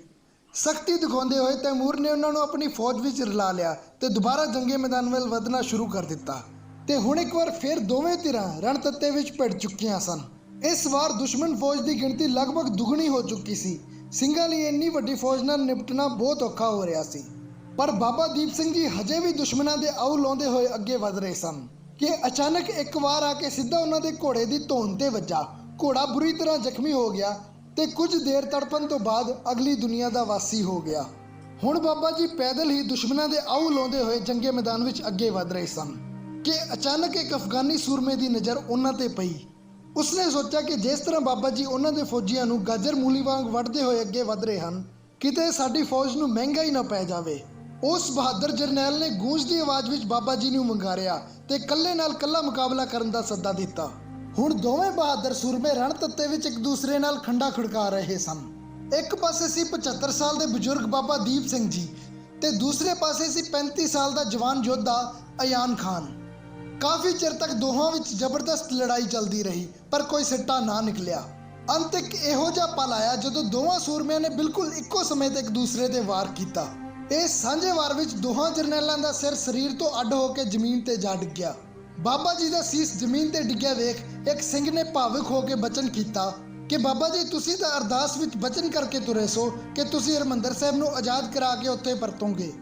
ਸਖਤੀ ਦਿਖਾਉਂਦੇ ਹੋਏ ਤੈਮੂਰ ਨੇ ਉਹਨਾਂ ਨੂੰ ਆਪਣੀ ਫੌਜ ਵਿੱਚ ਰਲਾ ਲਿਆ ਤੇ ਦੁਬਾਰਾ ਜੰਗੇ ਮੈਦਾਨ ਵੱਲ ਵਧਣਾ ਸ਼ੁਰੂ ਕਰ ਦਿੱਤਾ। ਤੇ ਹੁਣ ਇੱਕ ਵਾਰ ਫਿਰ ਦੋਵੇਂ ਧਿਰਾਂ ਰਣਤੱਤੇ ਵਿੱਚ ਭਿੜ ਚੁੱਕੀਆਂ ਸਨ। ਇਸ ਵਾਰ ਦੁਸ਼ਮਣ ਫੌਜ ਦੀ ਗਿਣਤੀ ਲਗਭਗ ਦੁੱਗਣੀ ਹੋ ਚੁੱਕੀ ਸੀ। ਸਿੰਘਾਂ ਲਈ ਇੰਨੀ ਵੱਡੀ ਫੌਜ ਨਾਲ ਨਿਪਟਣਾ ਬਹੁਤ ਔਖਾ ਹੋ ਰਿਹਾ ਸੀ। ਪਰ ਬਾਬਾ ਦੀਪ ਸਿੰਘ ਜੀ ਹਜੇ ਵੀ ਦੁਸ਼ਮਣਾਂ ਦੇ ਆਉ ਲਾਉਂਦੇ ਹੋਏ ਅੱਗੇ ਵਧ ਰਹੇ ਸਨ ਕਿ ਅਚਾਨਕ ਇੱਕ ਵਾਰ ਆ ਕੇ ਸਿੱਧਾ ਉਹਨਾਂ ਦੇ ਘੋੜੇ ਦੀ ਧੌਣ ਤੇ ਵੱਜਾ। ਘੋੜਾ ਬੁਰੀ ਤਰ੍ਹਾਂ ਜ਼ਖਮੀ ਹੋ ਗਿਆ ਤੇ ਕੁਝ ਦੇਰ ਤੜਪਣ ਤੋਂ ਬਾਅਦ ਅਗਲੀ ਦੁਨੀਆ ਦਾ ਵਾਸੀ ਹੋ ਗਿਆ। ਹੁਣ ਬਾਬਾ ਜੀ ਪੈਦਲ ਹੀ ਦੁਸ਼ਮਣਾਂ ਦੇ ਆਉ ਲਾਉਂਦੇ ਹੋਏ ਜੰਗੇ ਮੈਦਾਨ ਵਿੱਚ ਅੱਗੇ ਵਧ ਰਹੇ ਸਨ ਕਿ ਅਚਾਨਕ ਇੱਕ ਅਫਗਾਨੀ ਸੂਰਮੇ ਦੀ ਨਜ਼ਰ ਉਹਨਾਂ ਤੇ ਪਈ। ਉਸਨੇ ਸੋਚਿਆ ਕਿ ਜਿਸ ਤਰ੍ਹਾਂ ਬਾਬਾ ਜੀ ਉਹਨਾਂ ਦੇ ਫੌਜੀਆਂ ਨੂੰ ਗਾਜਰ ਮੂਲੀ ਵਾਂਗ ਵੱਢਦੇ ਹੋਏ ਅੱਗੇ ਵਧ ਰਹੇ ਹਨ, ਕਿਤੇ ਸਾਡੀ ਫੌਜ ਨੂੰ ਮਹਿੰਗਾ ਹੀ ਨਾ ਪੈ ਜਾਵੇ। ਉਸ ਬਹਾਦਰ ਜਰਨੈਲ ਨੇ ਗੂੰਜ ਦੀ ਆਵਾਜ਼ ਵਿੱਚ ਬਾਬਾ ਜੀ ਨੂੰ ਮੰਗਾਰਿਆ ਤੇ ਕੱਲੇ ਨਾਲ ਕੱਲਾ ਮੁਕਾਬਲਾ ਕਰਨ ਦਾ ਸੱਦਾ ਦਿੱਤਾ। ਹੁਣ ਦੋਵੇਂ ਬਹਾਦਰ ਸੂਰਮੇ ਰਣ ਤੱਤੇ ਵਿੱਚ ਇੱਕ ਦੂਸਰੇ ਨਾਲ ਖੰਡਾ ਖੜਕਾ ਰਹੇ ਸਨ। ਇੱਕ ਪਾਸੇ ਸੀ 75 ਸਾਲ ਦੇ ਬਜ਼ੁਰਗ ਬਾਬਾ ਦੀਪ ਸਿੰਘ ਜੀ ਤੇ ਦੂਸਰੇ ਪਾਸੇ ਸੀ 35 ਸਾਲ ਦਾ ਜਵਾਨ ਯੋਧਾ ਅਯਾਨ ਖਾਨ। ਕਾਫੀ ਚਿਰ ਤੱਕ ਦੋਹਾਂ ਵਿੱਚ ਜ਼ਬਰਦਸਤ ਲੜਾਈ ਚੱਲਦੀ ਰਹੀ, ਪਰ ਕੋਈ ਸਿੱਟਾ ਨਾ ਨਿਕਲਿਆ। ਅੰਤ ਇੱਕ ਇਹੋ ਜਿਹਾ ਪਲ ਆਇਆ ਜਦੋਂ ਦੋਵਾਂ ਸੂਰਮਿਆਂ ਨੇ ਬਿਲਕੁਲ ਇੱਕੋ ਸਮੇਂ ਤੇ ਇੱਕ ਦੂਸਰੇ ਤੇ ਵਾਰ ਕੀਤਾ। ਇਸ ਸਾਂਝੇ ਵਾਰ ਵਿੱਚ ਦੋਹਾਂ ਜਰਨੈਲਾਂ ਦਾ ਸਿਰ ਸਰੀਰ ਤੋਂ ਅੱਡ ਹੋ ਕੇ ਜ਼ਮੀਨ ਤੇ ਜਾ ਡਿੱਗਿਆ। ਬਾਬਾ ਜੀ ਦਾ ਸੀਸ ਜ਼ਮੀਨ ਤੇ ਡਿੱਗਿਆ ਵੇਖ ਇੱਕ ਸਿੰਘ ਨੇ ਭਾਵੁਕ ਹੋ ਕੇ ਬਚਨ ਕੀਤਾ ਕਿ, ਬਾਬਾ ਜੀ, ਤੁਸੀਂ ਤਾਂ ਅਰਦਾਸ ਵਿੱਚ ਬਚਨ ਕਰਕੇ ਤੁਰੇ ਸੋ ਕਿ ਤੁਸੀਂ ਹਰਮੰਦਰ ਸਾਹਿਬ ਨੂੰ ਆਜ਼ਾਦ ਕਰਾ ਕੇ ਉੱਥੇ ਪਰਤੋਗੇ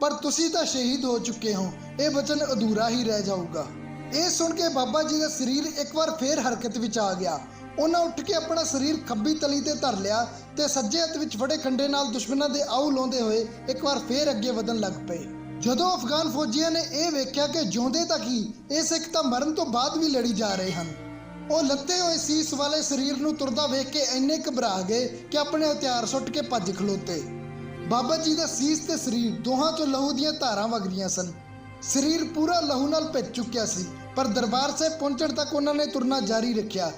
ਪਰ ਤੁਸੀਂ ਤਾਂ ਸ਼ਹੀਦ ਹੋ ਚੁੱਕੇ ਹੋ। ਇਹ ਬਚਨ ਅਧੂਰਾ ਹੀ ਰਹਿ ਜਾਊਗਾ। ਇਹ ਸੁਣ ਕੇ ਬਾਬਾ ਜੀ ਦਾ ਸਰੀਰ ਇੱਕ ਵਾਰ ਫੇਰ ਹਰਕਤ ਵਿੱਚ ਆ ਗਿਆ। ਉਹਨਾਂ ਉੱਠ ਕੇ ਆਪਣਾ ਸਰੀਰ ਖੱਬੀ ਤਲੀ ਤੇ ਧਰ ਲਿਆ ਤੇ ਸੱਜੇ ਹੱਥ ਵਿੱਚ ਫੜੇ ਖੰਡੇ ਨਾਲ ਦੁਸ਼ਮਣਾਂ ਦੇ ਆਉ ਲਾਉਂਦੇ ਹੋਏ ਇੱਕ ਵਾਰ ਫੇਰ ਅੱਗੇ ਵਧਣ ਲੱਗ ਪਏ। ਜਦੋਂ ਅਫਗਾਨ ਫੌਜੀਆਂ ਨੇ ਇਹ ਵੇਖਿਆ ਕਿ ਜਿਉਂਦੇ ਤੱਕ ਹੀ ਇਹ ਸਿੱਖ ਤਾਂ ਮਰਨ ਤੋਂ ਬਾਅਦ ਵੀ ਲੜੀ ਜਾ ਰਹੇ ਹਨ। ਉਹ ਲੱਤੇ ਹੋਏ ਸੀਸ ਵਾਲੇ ਸਰੀਰ ਨੂੰ ਤੁਰਦਾ ਵੇਖ ਕੇ ਇੰਨੇ ਘਬਰਾ ਗਏ ਕਿ ਆਪਣੇ ਹਥਿਆਰ ਸੁੱਟ ਕੇ ਭੱਜ ਖਲੋਤੇ। ਬਾਬਾ ਜੀ ਦਾ ਸੀਸ ਤੇ ਸਰੀਰ ਦੋਹਾਂ ਤੋਂ ਲਹੂ ਦੀਆਂ ਧਾਰਾਂ ਵਗ ਸਨ। ਸਰੀਰ ਪੂਰਾ ਲਹੂ ਨਾਲ ਭਿੱਜ ਚੁੱਕਿਆ ਸੀ, ਪਰ ਦਰਬਾਰ ਸਾਹਿਬ ਪਹੁੰਚਣ ਤੱਕ ਉਹਨਾਂ ਨੇ ਤੁਰਨਾ ਜਾਰੀ ਰੱਖਿਆ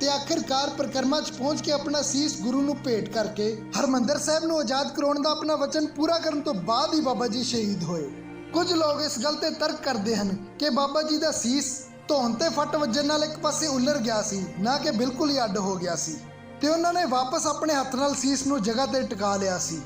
ਤੇ ਆਖਿਰਕਾਰ ਪ੍ਰਕਰਮਾ 'ਚ ਪਹੁੰਚ ਕੇ ਆਪਣਾ ਸੀਸ ਗੁਰੂ ਨੂੰ ਭੇਟ ਕਰਕੇ ਹਰਮੰਦਰ ਸਾਹਿਬ ਨੂੰ ਆਜ਼ਾਦ ਕਰਾਉਣ ਦਾ ਆਪਣਾ ਵਚਨ ਪੂਰਾ ਕਰਨ ਤੋਂ ਬਾਅਦ ਹੀ ਬਾਬਾ ਜੀ ਸ਼ਹੀਦ ਹੋਏ। ਕੁਝ ਲੋਕ ਇਸ ਗੱਲ ਤੇ ਤਰਕ ਕਰਦੇ ਹਨ ਕਿ ਬਾਬਾ ਜੀ ਦਾ ਸੀਸ ਧੌਣ ਤੇ ਫੱਟ ਵੱਜਣ ਨਾਲ ਇੱਕ ਪਾਸੇ ਉਲਰ ਗਿਆ ਸੀ, ਨਾ ਕਿ ਬਿਲਕੁਲ ਹੀ ਅੱਡ ਹੋ ਗਿਆ ਸੀ ਤੇ ਉਹਨਾਂ ਨੇ ਵਾਪਸ ਆਪਣੇ ਹੱਥ ਨਾਲ ਸੀਸ ਨੂੰ ਜਗ੍ਹਾ ਤੇ ਟਿਕਾ ਲਿਆ ਸੀ।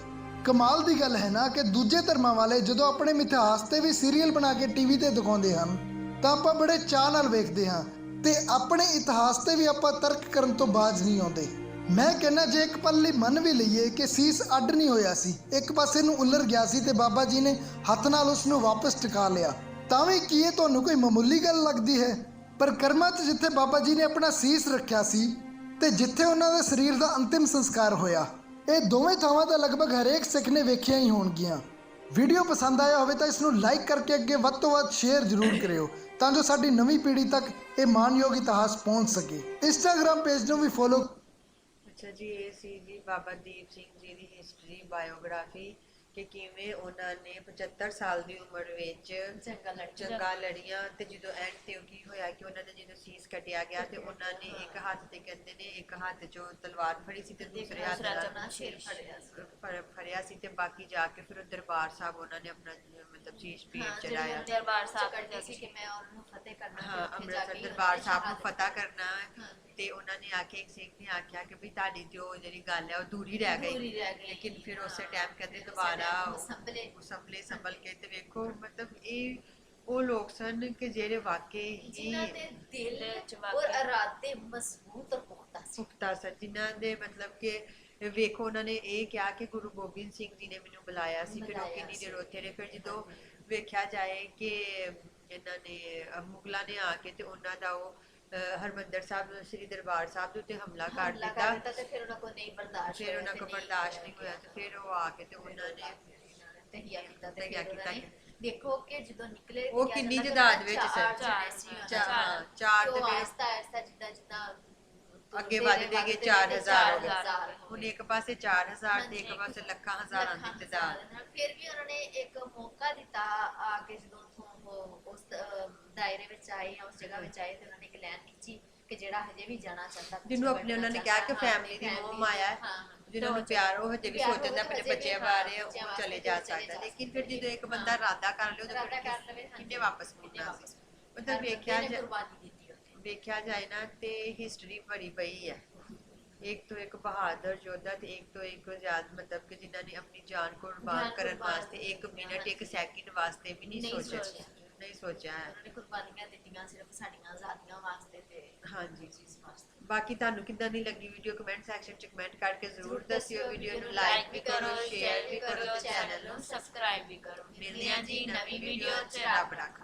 ਕਮਾਲ ਦੀ ਗੱਲ ਹੈ ਨਾ ਕਿ ਦੂਜੇ ਧਰਮਾਂ ਵਾਲੇ ਜਦੋਂ ਆਪਣੇ ਮਿਥਿਹਾਸ ਤੇ ਵੀ ਸੀਰੀਅਲ ਬਣਾ ਕੇ ਟੀਵੀ ਤੇ ਦਿਖਾਉਂਦੇ ਹਨ, ਤਾਂ ਆਪਾਂ ਬੜੇ ਚਾਅ ਨਾਲ ਵੇਖਦੇ ਹਾਂ ਤੇ ਆਪਣੇ ਇਤਿਹਾਸ ਤੇ ਵੀ ਆਪਾਂ ਤਰਕ ਕਰਨ ਤੋਂ ਬਾਜ਼ ਨਹੀਂ ਆਉਂਦੇ। ਮੈਂ ਕਹਿੰਦਾ ਜੇ ਇੱਕ ਪਲ ਲਈ ਮੰਨ ਵੀ ਲਈਏ ਕਿ ਸੀਸ ਅੱਡ ਨਹੀਂ ਹੋਇਆ ਸੀ, ਇੱਕ ਪਾਸੇ ਨੂੰ ਉੱਲਰ ਗਿਆ ਸੀ ਤੇ ਬਾਬਾ ਜੀ ਨੇ ਹੱਥ ਨਾਲ ਉਸ ਨੂੰ ਵਾਪਸ ਟਿਕਾ ਲਿਆ, ਤਾਂ ਵੀ ਕੀ ਇਹ ਤੁਹਾਨੂੰ ਕੋਈ ਮਾਮੂਲੀ ਗੱਲ ਲੱਗਦੀ ਹੈ? ਪਰ ਕਰਮਾਂ 'ਚ ਜਿੱਥੇ ਬਾਬਾ ਜੀ ਨੇ ਆਪਣਾ ਸੀਸ ਰੱਖਿਆ ਸੀ, ਤੇ ਜਿੱਥੇ ਉਹਨਾਂ ਦੇ ਸਰੀਰ ਦਾ ਅੰਤਿਮ ਸੰਸਕਾਰ ਹੋਇਆ ਇਹ ਦੋਵੇਂ ਥਾਵਾਂ ਤਾਂ ਲਗਭਗ ਹਰੇਕ ਸਿੱਖ ਨੇ ਵੇਖਿਆ ਹੀ ਹੋਣਗੀਆਂ। ਵੀਡੀਓ ਪਸੰਦ ਆਇਆ ਹੋਵੇ ਤਾਂ ਇਸ ਨੂੰ ਲਾਈਕ ਕਰਕੇ ਅੱਗੇ ਵੱਧ ਤੋਂ ਵੱਧ ਸ਼ੇਅਰ ਜ਼ਰੂਰ ਕਰਿਓ, ਤਾਂ ਜੋ ਸਾਡੀ ਨਵੀਂ ਪੀੜ੍ਹੀ ਤੱਕ ਇਹ ਮਾਨਯੋਗ ਇਤਿਹਾਸ ਪਹੁੰਚ ਸਕੇ। ਇੰਸਟਾਗ੍ਰam ਪੇਜ ਨੂੰ ਵੀ ਫੋਲੋ ਅੱਛਾ ਜੀ, ਇਹ ਸੀ ਜੀ ਬਾਬਾ ਦੀਪ ਸਿੰਘ ਜੀ ਦੀ ਹਿਸਟਰੀ ਬਾਇਓਗ੍ਰਾਫੀ ਕਿ ਕਿਵੇਂ ਉਹਨਾਂ ਨੇ 75 ਸਾਲ ਦੀ ਉਮਰ ਵਿੱਚ ਜੰਗਾਂ ਲੜੀਆਂ। ਜੰਗਾਂ ਲੜੀਆਂ ਤੇ ਜਦੋਂ ਐਂਡ ਤੇ ਉਹ ਕੀ ਹੋਇਆ ਕਿ ਉਹਨਾਂ ਦਾ ਜਦੋਂ ਸੀਸ ਕੱਟਿਆ ਗਿਆ ਤੇ ਉਹਨਾਂ ਨੇ ਇੱਕ ਹੱਥ ਤੇ ਕਹਿੰਦੇ ਨੇ ਇੱਕ ਹੱਥ 'ਚੋਂ ਤਲਵਾਰ ਫੜੀ ਸੀ ਤੇ ਦੂਸਰੇ ਹੱਥ ਨਾਲ ਸ਼ੇਰ ਫੜਿਆ ਫੜਿਆ ਸੀ ਤੇ ਬਾਕੀ ਜਾ ਕੇ ਫਿਰ ਦਰਬਾਰ ਸਾਹਿਬ ਉਹਨਾਂ ਨੇ ਆਪਣਾ ਮਤਲਬ ਸ਼ੀਸ਼ ਪੀਰ ਚੜਾਇਆ ਦਰਬਾਰ ਸਾਹਿਬ ਕੱਢੀ ਸੀ ਕਿ ਮੈਂ ਉਹਨੂੰ ਫਤਿਹ ਕਰਨਾ ਹਾਂ ਅੰਮ੍ਰਿਤਸਰ ਦਰਬਾਰ ਸਾਹਿਬ ਨੂੰ ਫਤਿਹ ਕਰਨਾ। ਤੇ ਉਹਨਾਂ ਨੇ ਆ ਕੇ ਇੱਕ ਸਿੰਘ ਨੇ ਆਖਿਆ ਕਿ ਵੀ ਤੁਹਾਡੀ ਤੇ ਉਹ ਜਿਹੜੀ ਗੱਲ ਹੈ ਉਹ ਦੂਰੀ ਰਹਿ ਗਈ ਰਹਿ ਗਈ। ਲੇਕਿਨ ਫਿਰ ਉਸੇ। ਟਾਈਮ ਕਹਿੰਦੇ ਉਸੇ ਦੁਬਾਰਾ time ਉਹ ਸੰਭਲੇ। ਉਹ ਸੰਭਲੇ ਸੰਭਲ ਕੇ ਤੇ ਵੇਖੋ ਮਤਲਬ ਇਹ ਉਹ ਲੋਕ ਸਨ ਕਿ ਜਿਹੜੇ ਵਾਕਈ ਹੀ ਜਿਨ੍ਹਾਂ ਦੇ ਦਿਲ ਦਿਲ ਚ ਔਰ ਵਾਕਈ- ਇਰਾਦੇ ਮਜ਼ਬੂਤ ਔਰ ਪੁਖਤਾ ਸੀ ਪੁਖਤਾ ਸਨ ਜਿਨ੍ਹਾਂ ਦੇ ਮਤਲਬ ਕਿ ਵੇਖੋ ਉਹਨਾਂ ਨੇ ਇਹ ਕਿਹਾ ਕਿ ਗੁਰੂ ਗੋਬਿੰਦ ਸਿੰਘ ਜੀ ਨੇ ਮੈਨੂੰ ਬੁਲਾਇਆ ਸੀ ਫਿਰ ਉਹ ਬੁਲਾਇਆ ਕਿੰਨੀ ਸੀ। ਦੇਰ ਉੱਥੇ ਰਹੇ ਫਿਰ ਜਦੋਂ ਵੇਖਿਆ ਜਾਏ ਕਿ ਇਹਨਾਂ ਨੇ ਅਹ, ਮੁਗਲਾਂ ਨੇ ਆ ਕੇ ਤੇ ਉਹਨਾਂ ਦਾ ਉਹ ਹਰਿਮੰਦਰ ਸਾਹਿਬ ਸ੍ਰੀ ਦਰਬਾਰ ਸਾਹਿਬ ਦੇ ਉੱਤੇ ਹਮਲਾ ਕਰ ਹਮਲਾ ਦਿੱਤਾ ਦਿੱਤਾ ਤੇ ਫਿਰ ਉਹਨਾਂ ਕੋਲ ਨਹੀਂ ਬਰਦਾਸ਼ਤ ਫਿਰ ਹੋਇਆ ਉਹਨਾਂ ਤੇ ਕੋਲ ਬਰਦਾਸ਼ਤ ਨਹੀਂ ਹੋਇਆ ਤੇ ਫਿਰ ਉਹ ਆ ਕੇ ਤੇ ਉਹਨਾਂ ਨੇ ਤਹੀਆ ਕੀਤਾ ਤੇ ਤਹੀਆ ਕੀਤਾ। ਨੇ ਦੇਖੋ ਕਿ ਜਦੋਂ ਨਿਕਲੇ ਉਹ ਕਿਹਾ ਕਿੰਨੀ ਜਾਂਦਾ ਜਦਾਦ ਕਿ ਵਿੱਚ ਚਾਰ ਸੀ। ਜਣੇ ਸੀ ਉਹਨਾਂ ਚਾਰ- ਦੇ। ਹਾਂ, ਚਾਰ ਤੇ ਤੇ ਫਿਰ- ਆਹਿਸਤਾ ਆਹਿਸਤਾ ਜਿੱਦਾਂ ਜਿੱਦਾਂ ਅੱਗੇ ਤੁਰਦੇ ਵੱਧਦੇ ਰਹੇ, ਗਏ ਵੱਧਦੇ 4000 ਹੋ ਗਏ, ਗਏ ਹਜ਼ਾਰ ਹੋ ਹੁਣ ਗਏ। ਇੱਕ ਪਾਸੇ 4000 ਤੇ ਇੱਕ। ਪਾਸੇ ਲੱਖਾਂ ਹਜ਼ਾਰਾਂ ਦੀ ਲੱਖਾਂ ਤਦਾਦ ਹਜ਼ਾਰਾਂ ਨਾਲ। ਫਿਰ ਵੀ ਉਹਨਾਂ ਨੇ ਇੱਕ ਮੌਕਾ ਦਿੱਤਾ ਆ ਕੇ ਜਦੋਂ ਉਸ ਦਾਇਰੇ ਵਿੱਚ ਆਏ ਜਾਂ ਉਸ ਜਗ੍ਹਾ ਵਿੱਚ ਆਏ ਤੇ ਉਹਨਾਂ ਨੇ ਇੱਕ ਲਾਈਨ ਖਿੱਚੀ ਕਿ ਜਿਹੜਾ ਹਜੇ ਵੀ ਜਾਣਾ ਚਾਹੁੰਦਾ ਜਿਹਨੂੰ ਆਪਣੇ ਉਹਨਾਂ ਨੇ ਕਿਹਾ ਕਿ ਫੈਮਿਲੀ ਦੀ ਮੋਹ ਮਾਇਆ ਹੈ, ਜਿਹਨਾਂ ਨੂੰ ਪਿਆਰ ਉਹ ਹਜੇ ਵੀ ਸੋਚਦਾ ਆਪਣੇ ਬੱਚਿਆਂ ਬਾਰੇ ਉਹ ਚਲੇ ਜਾ ਸਕਦਾ। ਲੇਕਿਨ ਫਿਰ ਜਦੋਂ ਇੱਕ। ਬੰਦਾ ਇਰਾਦਾ ਕਰ ਲੇ ਉਹਦੇ ਇਰਾਦਾ ਫਿਰ ਕਰ ਲਵੇ, ਹਾਂਜੀ। ਕਿੰਨੇ ਵਾਪਸ ਮੁੜਨਾ ਸੀ। ਹਰ ਵੇਖਿਆ ਜਾ ਵੇਖਿਆ ਜਾਏ ਨਾ ਤੇ ਹਿਸਟਰੀ ਭਰੀ ਪਈ ਹੈ। ਇੱਕ ਤੋਂ ਇੱਕ ਬਹਾਦਰ ਯੋਧਾ ਤੇ ਇੱਕ ਤੋਂ ਇੱਕ ਯਾਦ ਮਤਲਬ ਕਿ ਜਿਨ੍ਹਾਂ ਨੇ ਆਪਣੀ ਜਾਨ ਕੁਰਬਾਨ ਕਰਨ ਵਾਸਤੇ ਇੱਕ ਮਿੰਟ ਇੱਕ ਸੈਕਿੰਡ ਵਾਸਤੇ ਵੀ ਨਹੀਂ ਸੋਚਿਆ। ਨਹੀਂ ਸੋਚਿਆ ਹੈ। ਉਹਨਾਂ ਨੇ ਕੁਰਬਾਨੀਆਂ ਦਿੱਤੀਆਂ ਸਿਰਫ ਸਾਡੀਆਂ ਆਜ਼ਾਦੀਆਂ ਵਾਸਤੇ ਤੇ ਹਾਂਜੀ। ਬਾਕੀ ਤੁਹਾਨੂੰ ਕਿੱਦਾਂ ਦੀ ਲੱਗੀ ਵੀਡੀਓ ਕਮੈਂਟ ਸੈਕਸ਼ਨ ਚ ਕਮੈਂਟ ਕਰਕੇ ਜ਼ਰੂਰ ਦੱਸਿਓ। ਵੀਡੀਓ ਨੂੰ ਲਾਈਕ ਵੀ ਕਰੋ ਸ਼ੇਅਰ ਵੀ ਕਰੋ ਤੇ ਚੈਨਲ ਨੂੰ ਸਬਸਕ੍ਰਾਈਬ ਵੀ ਕਰੋ। ਮਿਲਦੇ ਹਾਂ ਜੀ ਨਵੀਂ ਵੀਡੀਓ ਚ। ਰੱਬ ਰਾਖਾ।